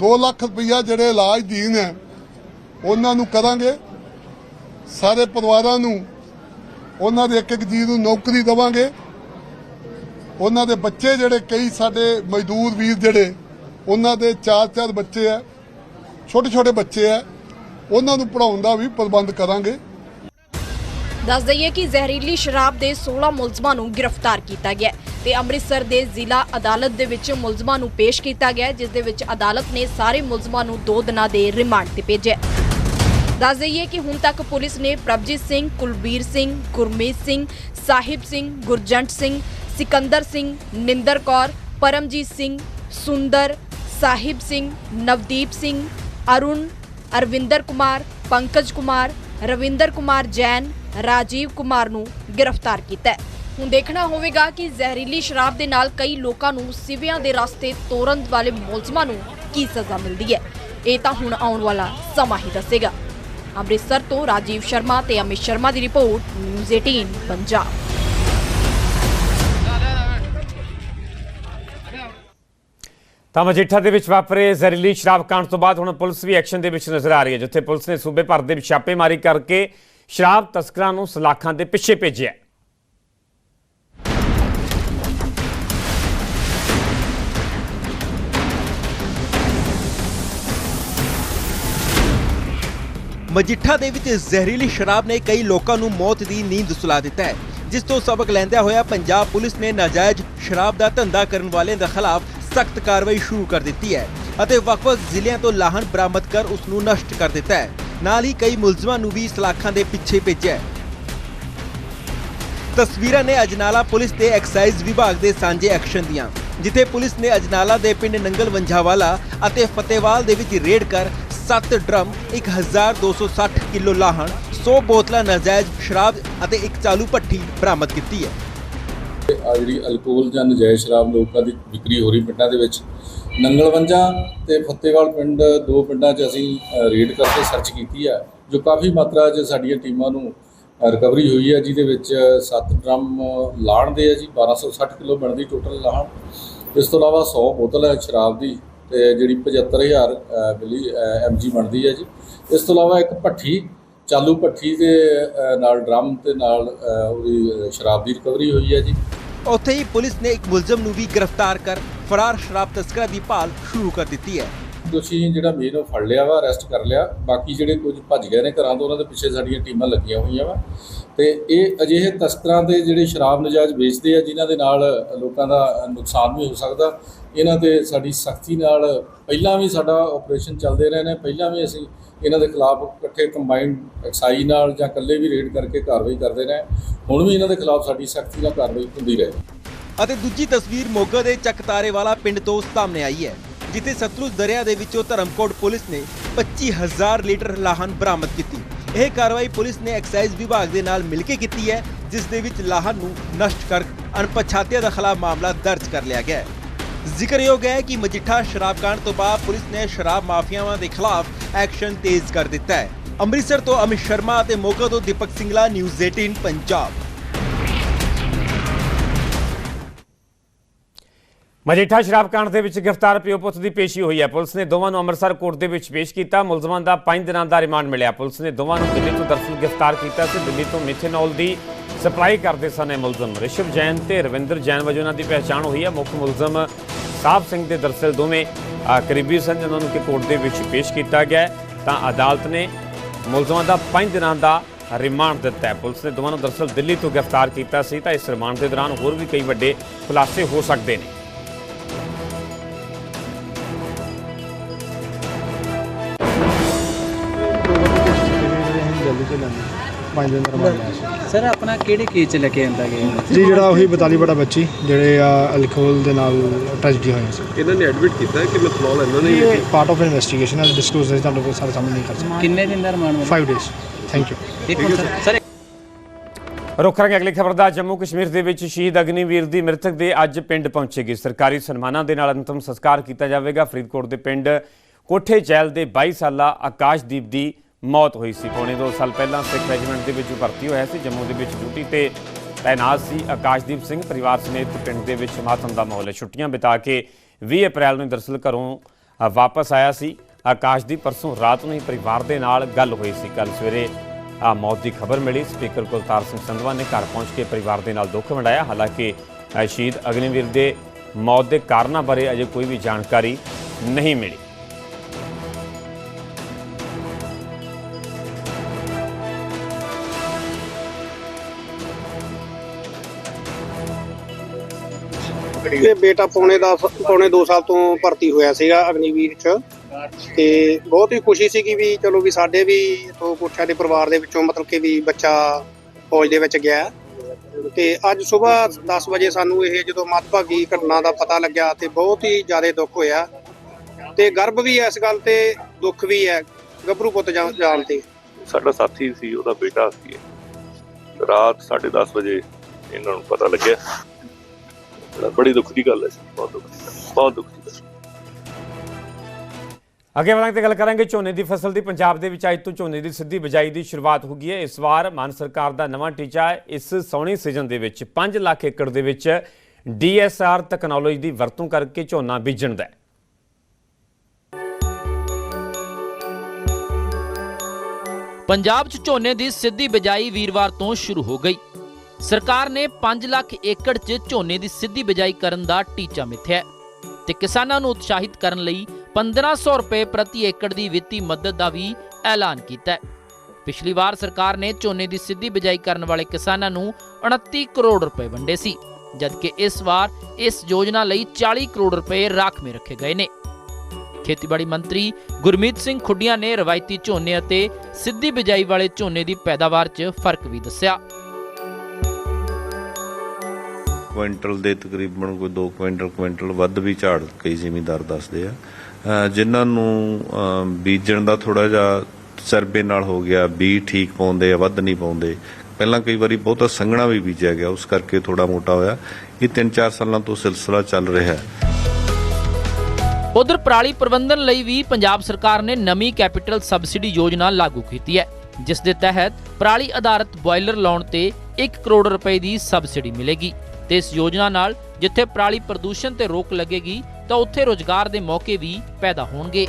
2 ਲੱਖ ਰੁਪਈਆ ਜਿਹੜੇ ਇਲਾਜ ਦੀਨ ਹੈ, ਉਹਨਾਂ ਨੂੰ ਕਰਾਂਗੇ। ਸਾਰੇ ਪਰਿਵਾਰਾਂ ਨੂੰ ਉਹਨਾਂ ਦੇ ਇੱਕ ਇੱਕ ਜੀ ਨੂੰ ਨੌਕਰੀ ਦੇਵਾਂਗੇ। ਉਹਨਾਂ ਦੇ ਬੱਚੇ ਜਿਹੜੇ ਕਈ ਸਾਡੇ ਮਜ਼ਦੂਰ ਵੀਰ ਜਿਹੜੇ, ਉਹਨਾਂ ਦੇ ਚਾਰ ਚਾਰ ਬੱਚੇ ਆ ਛੋਟੇ ਛੋਟੇ ਬੱਚੇ ਆ ਉਹਨਾਂ ਨੂੰ ਪੜਾਉਣ ਦਾ ਵੀ ਪ੍ਰਬੰਧ ਕਰਾਂਗੇ। ਦੱਸ ਦਈਏ ਕਿ ਜ਼ਹਿਰੀਲੀ ਸ਼ਰਾਬ ਦੇ 16 ਮੁਲਜ਼ਮਾਂ ਨੂੰ ਗ੍ਰਿਫਤਾਰ ਕੀਤਾ ਗਿਆ ਹੈ ਤੇ ਅੰਮ੍ਰਿਤਸਰ ਦੇ ਜ਼ਿਲ੍ਹਾ ਅਦਾਲਤ ਦੇ ਵਿੱਚ ਮੁਲਜ਼ਮਾਂ ਨੂੰ ਪੇਸ਼ ਕੀਤਾ ਗਿਆ ਜਿਸ ਦੇ ਵਿੱਚ ਅਦਾਲਤ ਨੇ ਸਾਰੇ ਮੁਲਜ਼ਮਾਂ ਨੂੰ 2 ਦਿਨਾਂ ਦੇ ਰਿਮਾਂਡ ਤੇ ਭੇਜਿਆ ਦੱਸ ਦਈਏ ਕਿ ਹੁਣ ਤੱਕ ਪੁਲਿਸ ਨੇ ਪ੍ਰਭਜੀਤ ਸਿੰਘ, ਕੁਲਬੀਰ ਸਿੰਘ, ਗੁਰਮੀਤ ਸਿੰਘ, ਸਾਹਿਬ ਸਿੰਘ, ਗੁਰਜੰਟ ਸਿੰਘ, ਸਿਕੰਦਰ ਸਿੰਘ, ਨਿੰਦਰ ਕੌਰ, ਪਰਮਜੀਤ ਸਿੰਘ, ਸੁੰਦਰ, ਸਾਹਿਬ ਸਿੰਘ, ਨਵਦੀਪ ਸਿੰਘ, ਅਰੁਣ, ਅਰਵਿੰਦਰ ਕੁਮਾਰ, ਪੰਕਜ ਕੁਮਾਰ ਰਵਿੰਦਰ ਕੁਮਾਰ ਜੈਨ, ਰਾਜੀਵ ਕੁਮਾਰ ਨੂੰ ਗ੍ਰਿਫਤਾਰ ਕੀਤਾ ਹੈ। ਹੁਣ ਦੇਖਣਾ ਹੋਵੇਗਾ ਕਿ ਜ਼ਹਿਰੀਲੀ ਸ਼ਰਾਬ ਦੇ ਨਾਲ ਕਈ ਲੋਕਾਂ ਨੂੰ ਸਿਵਿਆਂ ਦੇ ਰਸਤੇ ਤੋਰਨ ਵਾਲੇ ਮੁਲਜ਼ਮਾਂ ਨੂੰ ਕੀ ਸਜ਼ਾ ਮਿਲਦੀ ਹੈ। ਇਹ ਤਾਂ ਹੁਣ ਆਉਣ ਵਾਲਾ ਸਮਾਂ ਹੀ ਦੱਸੇਗਾ। ਅੰਮ੍ਰਿਤਸਰ ਤੋਂ ਰਾਜੀਵ ਸ਼ਰਮਾ ਤੇ ਅਮਿਤ ਸ਼ਰਮਾ ਦੀ ਰਿਪੋਰਟ, ਨਿਊਜ਼ 18 ਪੰਜਾਬ। ਤਾਂ ਮਜੀਠਾ ਦੇ ਵਿੱਚ ਵਾਪਰੇ ਜ਼ਹਿਰੀਲੀ ਸ਼ਰਾਬ ਕਾਂਡ ਤੋਂ ਬਾਅਦ ਹੁਣ ਪੁਲਿਸ ਵੀ ਐਕਸ਼ਨ ਦੇ ਵਿੱਚ ਨਜ਼ਰ ਆ ਰਹੀ ਹੈ, ਜਿੱਥੇ ਪੁਲਿਸ ਨੇ ਸੂਬੇ ਭਰ ਦੇ ਵਿੱਚ ਛਾਪੇਮਾਰੀ ਕਰਕੇ ਸ਼ਰਾਬ ਤਸਕਰਾਂ ਨੂੰ ਸਲਾਖਾਂ ਦੇ ਪਿੱਛੇ ਭੇਜਿਆ ਮਜੀਠਾ ਦੇ ਵਿੱਚ ਜ਼ਹਿਰੀਲੀ ਸ਼ਰਾਬ ਨੇ ਕਈ ਲੋਕਾਂ ਨੂੰ ਮੌਤ ਦੀ ਨੀਂਦ ਸੁਲਾ ਦਿੱਤਾ ਹੈ, ਜਿਸ ਤੋਂ ਸਬਕ ਲੈਂਦਿਆਂ ਹੋਇਆ ਪੰਜਾਬ ਪੁਲਿਸ ਨੇ ਨਾਜਾਇਜ਼ ਸ਼ਰਾਬ ਦਾ ਧੰਦਾ ਕਰਨ ਵਾਲਿਆਂ ਦੇ ਖਿਲਾਫ ਸਖਤ ਕਾਰਵਾਈ ਸ਼ੁਰੂ ਕਰ ਦਿੱਤੀ ਹੈ ਅਤੇ ਵੱਖ-ਵੱਖ ਜ਼ਿਲ੍ਹਿਆਂ ਤੋਂ ਲਾਹਣ ਬਰਾਮਦ ਕਰ ਉਸ ਨੂੰ ਨਸ਼ਟ ਕਰ ਦਿੱਤਾ ਹੈ। ਨਾਲ ਹੀ ਕਈ ਮੁਲਜ਼ਮਾਂ ਨੂੰ ਵੀ ਸਲਾਖਾਂ ਦੇ ਪਿੱਛੇ ਭੇਜਿਆ ਹੈ। ਤਸਵੀਰਾਂ ਨੇ ਅਜਨਾਲਾ ਪੁਲਿਸ ਤੇ ਐਕਸਾਈਜ਼ ਵਿਭਾਗ ਦੇ ਸਾਂਝੇ ਐਕਸ਼ਨ ਦੀਆਂ, ਜਿੱਥੇ ਪੁਲਿਸ ਨੇ ਅਜਨਾਲਾ ਦੇ ਪਿੰਡ ਨੰਗਲ ਵੰਝਾਵਾਲਾ ਅਤੇ ਫਤਿਹਵਾਲ ਦੇ ਵਿੱਚ ਰੇਡ ਕਰ 7 ਡਰਮ 1260 ਕਿਲੋ ਲਾਹਣ 100 ਬੋਤਲਾਂ ਨਾਜਾਇਜ਼ ਸ਼ਰਾਬ ਅਤੇ ਇੱਕ ਚਾਲੂ ਭੱਠੀ ਬਰਾਮਦ ਕੀਤੀ ਹੈ। ਆ ਜਿਹੜੀ ਅਲਕੋਹਲ ਜਾਂ ਨਜਾਇਜ਼ ਸ਼ਰਾਬ ਲੋਕਾਂ ਦੀ ਵਿਕਰੀ ਹੋ ਰਹੀ ਪਿੰਡਾਂ ਦੇ ਵਿੱਚ। ਨੰਗਲਵੰਜਾ ਤੇ ਫੱਤੇਵਾਲ ਪਿੰਡ ਦੋ ਪਿੰਡਾਂ 'ਚ ਅਸੀਂ ਅ, ਰੇਡ ਕਰਕੇ ਸਰਚ ਕੀਤੀ ਹੈ ਜੋ ਕਾਫੀ ਮਾਤਰਾ 'ਚ ਸਾਡੀਆਂ ਟੀਮਾਂ ਨੂੰ ਰਿਕਵਰੀ ਹੋਈ ਹੈ ਜਿਹਦੇ ਵਿੱਚ 7 ਡਰਮ ਲਾਣ ਦੇ ਆ ਜੀ 1260 ਕਿਲੋ ਬਣਦੀ ਟੋਟਲ ਲਾਣ ਇਸ ਤੋਂ ਇਲਾਵਾ 100 ਬੋਤਲ ਹੈ ਸ਼ਰਾਬ ਦੀ ਤੇ ਜਿਹੜੀ 75000 ਮਿਲੀ ਐਮਜੀ ਬਣਦੀ ਹੈ ਜੀ। ਇਸ ਤੋਂ ਇਲਾਵਾ ਇੱਕ ਭੱਠੀ ਚਾਲੂ ਭੱਠੀ ਦੇ ਨਾਲ ਡਰਮ ਤੇ ਨਾਲ ਉਹਦੀ ਸ਼ਰਾਬ ਦੀ ਰਿਕਵਰੀ ਹੋਈ ਹੈ ਜੀ। ਉੱਥੇ ਹੀ ਪੁਲਿਸ ਨੇ ਇੱਕ ਮੁਲਜ਼ਮ ਨੂੰ ਵੀ ਗ੍ਰਿਫਤਾਰ ਕਰ ਫਰਾਰ ਸ਼ਰਾਬ ਤਸਕਰਾਂ ਦੀ ਭਾਲ ਸ਼ੁਰੂ ਕਰ ਦਿੱਤੀ ਹੈ। ਦੋਸ਼ੀ ਜਿਹੜਾ ਮੇਨ ਉਹ ਫੜ ਲਿਆ ਵਾ ਅਰੈਸਟ ਕਰ ਲਿਆ। ਬਾਕੀ ਜਿਹੜੇ ਕੁਝ ਭੱਜ ਗਏ ਨੇ ਘਰਾਂ ਤੋਂ, ਉਹਨਾਂ ਦੇ ਪਿੱਛੇ ਸਾਡੀਆਂ ਟੀਮਾਂ ਲੱਗੀਆਂ ਹੋਈਆਂ ਵਾ। ਤੇ ਇਹ ਅਜਿਹੇ ਤਸਕਰਾਂ ਦੇ ਜਿਹੜੇ ਸ਼ਰਾਬ ਨਜਾਇਜ਼ ਵੇਚਦੇ ਆ, ਜਿਨ੍ਹਾਂ ਦੇ ਨਾਲ ਲੋਕਾਂ ਦਾ ਨੁਕਸਾਨ ਵੀ ਹੋ ਸਕਦਾ। ਇਹਨਾਂ ਤੇ ਸਾਡੀ ਸਖਤੀ ਨਾਲ ਪਹਿਲਾਂ ਵੀ ਸਾਡਾ ਆਪਰੇਸ਼ਨ ਚੱਲਦੇ ਰਹੇ ਨੇ। ਪਹਿਲਾਂ ਵੀ ਅਸੀਂ ਇਹਨਾਂ ਦੇ ਖਿਲਾਫ ਇਕੱਠੇ ਕੰਬਾਈਨਡ ਐਕਸਾਈ ਨਾਲ ਜਾਂ ਇਕੱਲੇ ਵੀ ਰੇਡ ਕਰਕੇ ਕਾਰਵਾਈ ਕਰਦੇ ਰਹੇ ਹੁਣ ਵੀ ਇਹਨਾਂ ਦੇ ਖਿਲਾਫ ਸਾਡੀ ਸਖਤੀ ਨਾਲ ਕਾਰਵਾਈ ਹੁੰਦੀ ਰਹੇ। ਅਤੇ ਦੂਜੀ ਤਸਵੀਰ ਮੋਗਾ ਦੇ ਚੱਕਤਾਰੇ ਵਾਲਾ ਪਿੰਡ ਤੋਂ ਸਾਹਮਣੇ ਆਈ ਹੈ, ਜਿੱਥੇ ਸਤਲੁਜ ਦਰਿਆ ਦੇ ਵਿੱਚੋਂ ਧਰਮਕੋਟ ਪੁਲਿਸ ਨੇ 25000 ਲੀਟਰ ਲਾਹਨ ਬਰਾਮਦ ਕੀਤੀ। ਇਹ ਕਾਰਵਾਈ ਪੁਲਿਸ ਨੇ ਐਕਸਾਈਜ਼ ਵਿਭਾਗ ਦੇ ਨਾਲ ਮਿਲ ਕੇ ਕੀਤੀ ਹੈ, ਜਿਸ ਦੇ ਵਿੱਚ ਲਾਹਨ ਨੂੰ ਨਸ਼ਟ ਕਰ ਅਣਪਛਾਤਿਆਂ ਦੇ ਖਿਲਾਫ ਮਾਮਲਾ ਦਰਜ ਕਰ ਲਿਆ ਗਿਆ ਹੈ। ਜ਼ਿਕਰਯੋਗ ਹੈ ਕਿ ਮਜੀਠਾ ਸ਼ਰਾਬਕਾਂਡ ਤੋਂ ਬਾਅਦ ਪੁਲਿਸ ਨੇ ਸ਼ਰਾਬ ਮਾਫੀਆਵਾਂ ਦੇ ਖਿਲਾਫ ਐਕਸ਼ਨ ਤੇਜ਼ ਕਰ ਦਿੱਤਾ ਹੈ। ਅੰਮ੍ਰਿਤਸਰ ਤੋਂ ਅਮਿਤ ਸ਼ਰਮਾ ਅਤੇ ਮੋਗਾ ਤੋਂ ਦੀਪਕ ਸਿੰਗਲਾ, ਨਿਊਜ਼ 18 ਪੰਜਾਬ। ਮਜੀਠਾ ਸ਼ਰਾਬ ਕਾਂਡ ਦੇ ਵਿੱਚ ਗ੍ਰਿਫਤਾਰ ਪਿਓ ਪੁੱਤ ਦੀ ਪੇਸ਼ੀ ਹੋਈ ਹੈ। ਪੁਲਿਸ ਨੇ ਦੋਵਾਂ ਨੂੰ ਅੰਮ੍ਰਿਤਸਰ ਕੋਰਟ ਦੇ ਵਿੱਚ ਪੇਸ਼ ਕੀਤਾ। ਮੁਲਜ਼ਮਾਂ ਦਾ 5 ਦਿਨਾਂ ਦਾ ਰਿਮਾਂਡ ਮਿਲਿਆ। ਪੁਲਿਸ ਨੇ ਦੋਵਾਂ ਨੂੰ ਦਿੱਲੀ ਤੋਂ ਦਰਅਸਲ ਗ੍ਰਿਫਤਾਰ ਕੀਤਾ ਸੀ। ਦਿੱਲੀ ਤੋਂ ਮਿਥੇਨੋਲ ਦੀ ਸਪਲਾਈ ਕਰਦੇ ਸਨ ਇਹ ਮੁਲਜ਼ਮ ਰਿਸ਼ਵ ਜੈਨ ਤੇ ਰਵਿੰਦਰ ਜੈਨ ਵਜੋਂ ਇਹਨਾਂ ਦੀ ਪਹਿਚਾਣ ਹੋਈ ਹੈ। ਮੁੱਖ ਮੁਲਜ਼ਮ ਸਾਹਿਬ ਸਿੰਘ ਦੇ ਦਰਅਸਲ ਦੋਵੇਂ ਕਰੀਬੀ ਸਨ, ਜਿਨ੍ਹਾਂ ਨੂੰ ਕਿ ਕੋਰਟ ਦੇ ਵਿੱਚ ਪੇਸ਼ ਕੀਤਾ ਗਿਆ ਤਾਂ ਅਦਾਲਤ ਨੇ ਮੁਲਜ਼ਮਾਂ ਦਾ 5 ਦਿਨਾਂ ਦਾ ਰਿਮਾਂਡ ਦਿੱਤਾ ਹੈ। ਪੁਲਿਸ ਨੇ ਦੋਵਾਂ ਨੂੰ ਦਰਅਸਲ ਦਿੱਲੀ ਤੋਂ ਗ੍ਰਿਫਤਾਰ ਕੀਤਾ ਸੀ, ਤਾਂ ਇਸ ਰਿਮਾਂਡ ਦੇ ਦੌਰਾਨ ਹੋਰ ਵੀ ਕਈ ਵੱਡੇ ਖੁਲਾਸੇ ਹੋ ਸਕਦੇ ਨੇ। ਪੰਜ ਦਿਨ ਦਾ ਰਿਮਾਂਡ ਲਿਆ ਸੀ। ਸਰ ਆਪਣਾ ਕਿਹੜੇ ਕੇਸ ਚ ਲੈ ਕੇ ਆਂਦਾ ਗਿਆ? ਜੀ ਜਿਹੜਾ ਉਹੀ 42 ਬੜਾ ਬੱਚੀ ਜਿਹੜੇ ਆ ਅਲਕੋਹਲ ਦੇ ਨਾਲ ਟ੍ਰੈਜਡੀ ਹੋਈ ਸੀ। ਇਹਨਾਂ ਨੇ ਐਡਮਿਟ ਕੀਤਾ ਹੈ ਕਿ ਮੈਥਨੋਲ ਇਹਨਾਂ ਨੇ ਇਹ ਪਾਰਟ ਆਫ ਇਨਵੈਸਟੀਗੇਸ਼ਨ ਹੈ ਡਿਸਕਲੋਜ਼ ਹੈ ਤੁਹਾਨੂੰ ਸਾਰੇ ਸਾਹਮਣੇ ਨਹੀਂ ਕਰ ਸਕਦੇ। ਕਿੰਨੇ ਦਿਨ ਦਾ ਰਿਮਾਂਡ 5 ਡੇਜ਼ ਥੈਂਕ ਯੂ ਇੱਕ ਮਿੰਟ ਸਰ ਰੁੱਖ ਕਰਾਂਗੇ ਅਗਲੀ ਖਬਰ ਦਾ। ਜੰਮੂ ਕਸ਼ਮੀਰ ਦੇ ਵਿੱਚ ਸ਼ਹੀਦ ਅਗਨੀਵੀਰ ਦੀ ਮ੍ਰਿਤਕ ਦੇ ਅੱਜ ਪਿੰਡ ਪਹੁੰਚੇਗੀ। ਸਰਕਾਰੀ ਸਨਮਾਨਾਂ ਦੇ ਨਾਲ ਅੰਤਮ ਸੰਸਕਾਰ ਕੀਤਾ ਜਾਵੇਗਾ। ਫਰੀਦਕੋਟ ਦੇ ਪਿੰਡ ਕੋਠੇ ਚੈਲ ਦੇ 22 ਸਾਲਾ ਆਕਾਸ਼ਦੀਪ ਦੀ ਮੌਤ ਹੋਈ ਸੀ। ਪੌਣੇ 2 ਸਾਲ ਪਹਿਲਾਂ ਸਿੱਖ ਰੈਜੀਮੈਂਟ ਦੇ ਵਿੱਚ ਭਰਤੀ ਹੋਇਆ ਸੀ। ਜੰਮੂ ਦੇ ਵਿੱਚ ਡਿਊਟੀ ਤੇ ਤਾਇਨਾਤ ਸੀ ਆਕਾਸ਼ਦੀਪ ਸਿੰਘ। ਪਰਿਵਾਰ ਸਮੇਤ ਪਿੰਡ ਦੇ ਵਿੱਚ ਮਾਤਮ ਦਾ ਮਾਹੌਲ ਹੈ। ਛੁੱਟੀਆਂ ਬਿਤਾ ਕੇ 20 ਅਪ੍ਰੈਲ ਨੂੰ ਦਰਅਸਲ ਘਰੋਂ ਵਾਪਸ ਆਇਆ ਸੀ। ਆਕਾਸ਼ਦੀਪ ਪਰਸੋਂ ਰਾਤ ਨੂੰ ਹੀ ਪਰਿਵਾਰ ਦੇ ਨਾਲ ਗੱਲ ਹੋਈ ਸੀ। ਕੱਲ ਸਵੇਰੇ ਆ ਮੌਤ ਦੀ ਖਬਰ ਮਿਲੀ। ਸਪੀਕਰ ਕੁਲਤਾਰ ਸਿੰਘ ਸੰਧਵਾ ਨੇ ਘਰ ਪਹੁੰਚ ਕੇ ਪਰਿਵਾਰ ਦੇ ਨਾਲ ਦੁੱਖ ਵੰਡਾਇਆ। ਹਾਲਾਂਕਿ ਸ਼ਹੀਦ ਅਗਨੀਵੀਰ ਦੇ ਮੌਤ ਦੇ ਕਾਰਨਾਂ ਬਾਰੇ ਅਜੇ ਕੋਈ ਵੀ ਜਾਣਕਾਰੀ ਨਹੀਂ ਮਿਲੀ। ਇਹ ਬੇਟਾ ਪੌਣੇ ਦਾ ਪੌਣੇ 2 ਸਾਲ ਤੋਂ ਭਰਤੀ ਹੋਇਆ ਸੀਗਾ ਅਗਨੀਵੀਰ ਚ। ਤੇ ਬਹੁਤ ਹੀ ਖੁਸ਼ੀ ਸੀਗੀ ਵੀ ਚਲੋ ਵੀ ਸਾਡੇ ਵੀ ਦੋ ਕੋਠਿਆਂ ਦੇ ਪਰਿਵਾਰ ਦੇ ਵਿੱਚੋਂ ਮਤਲਬ ਕਿ ਵੀ ਬੱਚਾ ਫੌਜ ਦੇ ਵਿੱਚ ਗਿਆ। ਤੇ ਅੱਜ ਸਵੇਰ 10 ਵਜੇ ਸਾਨੂੰ ਇਹ ਜਦੋਂ ਮੱਦਭਾਗੀ ਘਟਨਾ ਦਾ ਪਤਾ ਲੱਗਿਆ ਤੇ ਬਹੁਤ ਹੀ ਜ਼ਿਆਦਾ ਦੁੱਖ ਹੋਇਆ। ਤੇ ਗਰਭ ਵੀ ਹੈ ਇਸ ਗੱਲ ਤੇ, ਦੁੱਖ ਵੀ ਹੈ, ਗੱਭਰੂ ਪੁੱਤ ਜਾਣ ਤੇ। ਸਾਡਾ ਸਾਥੀ ਸੀ, ਉਹਦਾ ਬੇਟਾ ਸੀ। ਰਾਤ 10:30 ਵਜੇ ਇਹਨਾਂ ਨੂੰ ਪਤਾ ਲੱਗਿਆ। ਬੜਾ- ਬੜੀ ਦੁੱਖ ਦੀ ਗੱਲ ਹੈ ਜੀ, ਬਹੁਤ ਦੁੱਖ ਦੀ ਗੱਲ ਬਹੁਤ ਦੁੱਖ ਦੀ ਗੱਲ ਅੱਗੇ ਵਧਾਂਗੇ ਤੇ ਗੱਲ ਕਰਾਂਗੇ ਝੋਨੇ ਦੀ ਫਸਲ ਦੀ ਪੰਜਾਬ ਦੇ ਵਿੱਚ ਅੱਜ ਤੋਂ ਝੋਨੇ ਦੀ ਸਿੱਧੀ ਬਿਜਾਈ ਦੀ ਸ਼ੁਰੂਆਤ ਹੋ ਗਈ ਹੈ। ਇਸ ਵਾਰ ਮਾਨ ਸਰਕਾਰ ਦਾ ਨਵਾਂ ਟੀਚਾ ਹੈ ਇਸ ਸੌਣੀ ਸੀਜ਼ਨ ਦੇ ਵਿੱਚ 5 ਲੱਖ ਏਕੜ ਦੇ ਵਿੱਚ ਡੀਐਸਆਰ ਟੈਕਨੋਲੋਜੀ ਦੀ ਵਰਤੋਂ ਕਰਕੇ ਝੋਨਾ ਬੀਜਣ ਦਾ ਹੈ। ਪੰਜਾਬ 'ਚ ਝੋਨੇ ਦੀ ਸਿੱਧੀ ਬਿਜਾਈ ਵੀਰਵਾਰ ਤੋਂ ਸ਼ੁਰੂ ਹੋ ਗਈ। ਸਰਕਾਰ ਨੇ 5 ਲੱਖ ਏਕੜ 'ਚ ਝੋਨੇ ਦੀ ਸਿੱਧੀ ਬਿਜਾਈ ਕਰਨ ਦਾ ਟੀਚਾ ਮਿੱਥਿਆ ਤੇ ਕਿਸਾਨਾਂ ਨੂੰ ਉਤਸ਼ਾਹਿਤ ਕਰਨ ਲਈ 1500 ਰੁਪਏ ਪ੍ਰਤੀ ਏਕੜ ਦੀ ਵਿੱਤੀ ਮਦਦ ਦਾ ਵੀ ਐਲਾਨ ਕੀਤਾ ਪਿਛਲੀ ਵਾਰ ਸਰਕਾਰ ਨੇ ਝੋਨੇ ਦੀ ਸਿੱਧੀ ਬਿਜਾਈ ਕਰਨ ਵਾਲੇ ਕਿਸਾਨਾਂ ਨੂੰ 29 ਕਰੋੜ ਰੁਪਏ ਵੰਡੇ ਸੀ, ਜਦਕਿ ਇਸ ਵਾਰ ਇਸ ਯੋਜਨਾ ਲਈ 40 ਕਰੋੜ ਰੁਪਏ ਰਾਖਵੇਂ ਰੱਖੇ ਗਏ ਨੇ। ਖੇਤੀਬਾੜੀ ਮੰਤਰੀ ਗੁਰਮੀਤ ਸਿੰਘ ਖੁੱਡੀਆਂ ਨੇ ਰਵਾਇਤੀ ਝੋਨੇ ਅਤੇ ਸਿੱਧੀ ਬਿਜਾਈ ਵਾਲੇ ਝੋਨੇ ਦੀ ਪੈਦਾਵਾਰ 'ਚ ਫ਼ਰਕ ਵੀ ਦੱਸਿਆ। ਕੁਇੰਟਲ ਦੇ ਤਕਰੀਬਨ ਕੋਈ 2 ਕੁਇੰਟਲ ਕੁਇੰਟਲ ਵੱਧ ਵੀ ਝਾੜ ਕਈ ਜ਼ਿਮੀਂਦਾਰ ਦੱਸਦੇ ਆ। ਜਿਨ੍ਹਾਂ ਨੂੰ ਬੀਜਣ ਦਾ ਥੋੜਾ ਜਿਹਾ ਸਰਬੇ ਨਾਲ ਹੋ ਗਿਆ ਬੀ ਠੀਕ ਪਾਉਂਦੇ ਆ, ਵੱਧ ਨਹੀਂ ਪਾਉਂਦੇ। ਪਹਿਲਾਂ ਕਈ ਵਾਰੀ ਬਹੁਤਾ ਸੰਘਣਾ ਵੀ ਬੀਜਿਆ ਗਿਆ, ਉਸ ਕਰਕੇ ਥੋੜਾ ਮੋਟਾ ਹੋਇਆ। ਇਹ 3-4 ਸਾਲਾਂ ਤੋਂ ਸਿਲਸਿਲਾ ਚੱਲ ਰਿਹਾ ਹੈ। ਉਧਰ ਪਰਾਲੀ ਪ੍ਰਬੰਧਨ ਲਈ ਵੀ ਪੰਜਾਬ ਸਰਕਾਰ ਨੇ ਨਵੀਂ ਕੈਪੀਟਲ ਸਬਸਿਡੀ ਯੋਜਨਾ ਲਾਗੂ ਕੀਤੀ ਹੈ, ਜਿਸ ਦੇ ਤਹਿਤ ਪਰਾਲੀ ਆਧਾਰਿਤ ਬਾਇਲਰ ਲਾਉਣ ਤੇ 1 ਕਰੋੜ ਰੁਪਏ ਦੀ ਸਬਸਿਡੀ ਮਿਲੇਗੀ। ਤੇ ਇਸ ਯੋਜਨਾ ਨਾਲ ਜਿੱਥੇ ਪਰਾਲੀ ਪ੍ਰਦੂਸ਼ਣ ਤੇ ਰੋਕ ਲੱਗੇਗੀ, ਤਾਂ ਉੱਥੇ ਰੋਜ਼ਗਾਰ ਦੇ ਮੌਕੇ ਵੀ ਪੈਦਾ ਹੋਣਗੇ।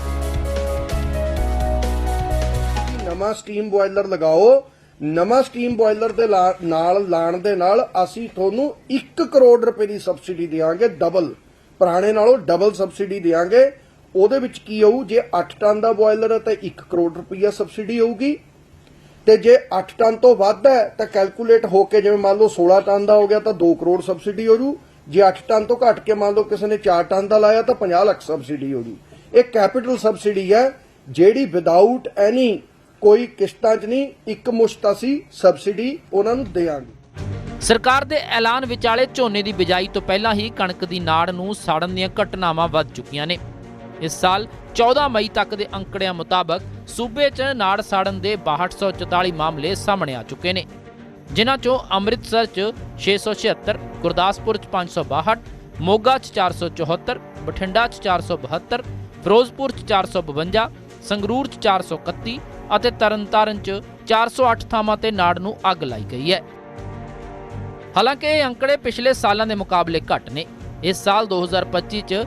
ਨਵਾਂ ਸਟੀਮ ਬੋਇਲਰ ਲਗਾਓ। ਨਵਾਂ ਸਟੀਮ ਬੋਇਲਰ ਦੇ ਨਾਲ ਲਾਣ ਦੇ ਨਾਲ ਅਸੀਂ ਤੁਹਾਨੂੰ 1 ਕਰੋੜ ਰੁਪਏ ਦੀ ਸਬਸਿਡੀ ਦੇਵਾਂਗੇ ਡਬਲ ਪੁਰਾਣੇ ਨਾਲੋਂ ਡਬਲ ਸਬਸਿਡੀ ਦੇਵਾਂਗੇ ਉਹਦੇ ਵਿੱਚ ਕੀ ਹੋਊ ਜੇ 8 ਟਨ ਦਾ ਬੋਇਲਰ ਹੈ, ਤਾਂ 1 ਕਰੋੜ ਰੁਪਈਆ ਸਬਸਿਡੀ ਆਊਗੀ। ਤੇ ਜੇ 8 ਟਨ ਤੋਂ ਵੱਧ ਹੈ, ਤਾਂ ਕੈਲਕੂਲੇਟ ਹੋ ਕੇ ਜਿਵੇਂ ਮੰਨ ਲਓ 16 ਟਨ ਦਾ ਹੋ ਗਿਆ, ਤਾਂ 2 ਕਰੋੜ ਸਬਸਿਡੀ ਹੋ ਜੂ। ਜੇ 8 ਟਨ ਤੋਂ ਘੱਟ ਕੇ ਮੰਨ ਲਓ ਕਿਸੇ ਨੇ 4 ਟਨ ਦਾ ਲਾਇਆ, ਤਾਂ 50 ਲੱਖ ਸਬਸਿਡੀ ਹੋ ਜੂ। ਇਹ ਕੈਪੀਟਲ ਸਬਸਿਡੀ ਹੈ, ਜਿਹੜੀ ਵਿਦਆਊਟ ਐਨੀ ਕੋਈ ਕਿਸ਼ਤਾਂ 'ਚ ਨਹੀਂ, ਇੱਕ ਮੁਸ਼ਤ ਅਸੀਂ ਸਬਸਿਡੀ ਉਹਨਾਂ ਨੂੰ ਦੇਵਾਂਗੇ। ਸਰਕਾਰ ਦੇ ਐਲਾਨ ਵਿਚਾਲੇ ਝੋਨੇ ਦੀ ਬਿਜਾਈ ਤੋਂ ਪਹਿਲਾਂ ਹੀ ਕਣਕ ਦੀ ਨਾੜ ਨੂੰ ਸਾੜਨ ਦੀਆਂ ਘਟਨਾਵਾਂ ਵੱਧ ਚੁੱਕੀਆਂ ਨੇ। ਇਸ ਸਾਲ 14 ਮਈ ਤੱਕ ਦੇ ਅੰਕੜਿਆਂ ਮੁਤਾਬਕ ਸੂਬੇ 'ਚ ਨਾੜ ਸਾੜਨ ਦੇ 6244 ਮਾਮਲੇ ਸਾਹਮਣੇ ਆ ਚੁੱਕੇ ਨੇ। ਜਿਨ੍ਹਾਂ 'ਚੋਂ ਅੰਮ੍ਰਿਤਸਰ 'ਚ 676 ਗੁਰਦਾਸਪੁਰ 'ਚ 562 ਮੋਗਾ 'ਚ 474 ਬਠਿੰਡਾ 'ਚ 472 ਫਿਰੋਜ਼ਪੁਰ 'ਚ 452 ਸੰਗਰੂਰ 'ਚ 431 ਅਤੇ ਤਰਨਤਾਰਨ 'ਚ 408 ਥਾਵਾਂ ਤੇ ਨਾੜ ਨੂੰ ਅੱਗ ਲਾਈ ਗਈ ਹੈ। ਹਾਲਾਂਕਿ ਇਹ ਅੰਕੜੇ ਪਿਛਲੇ ਸਾਲਾਂ ਦੇ ਮੁਕਾਬਲੇ ਘੱਟ ਨੇ। ਇਸ ਸਾਲ 2025 ਚ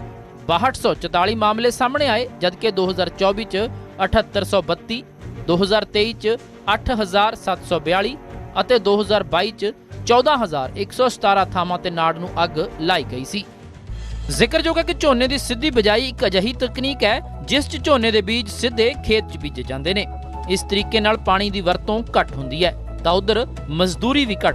6244 ਮਾਮਲੇ ਸਾਹਮਣੇ ਆਏ, ਜਦਕਿ 2024 ਚ 7832 2023 ਚ 8742 ਅਤੇ 2022 ਚ 14117 ਥਾਵਾਂ ਤੇ ਨਾੜ ਨੂੰ ਅੱਗ ਲਾਈ ਗਈ ਸੀ। ਜ਼ਿਕਰਯੋਗ ਹੈ ਕਿ ਝੋਨੇ ਦੀ ਸਿੱਧੀ ਬਿਜਾਈ ਇੱਕ ਅਜਿਹੀ ਤਕਨੀਕ ਹੈ, ਜਿਸ 'ਚ ਝੋਨੇ ਦੇ ਬੀਜ ਸਿੱਧੇ ਖੇਤ 'ਚ ਬੀਜੇ ਜਾਂਦੇ ਨੇ। ਇਸ ਤਰੀਕੇ ਨਾਲ ਪਾਣੀ ਦੀ ਵਰਤੋਂ ਘੱਟ ਹੁੰਦੀ ਹੈ, ਤਾਂ ਉਧਰ ਮਜ਼ਦੂਰੀ ਵੀ ਘੱਟ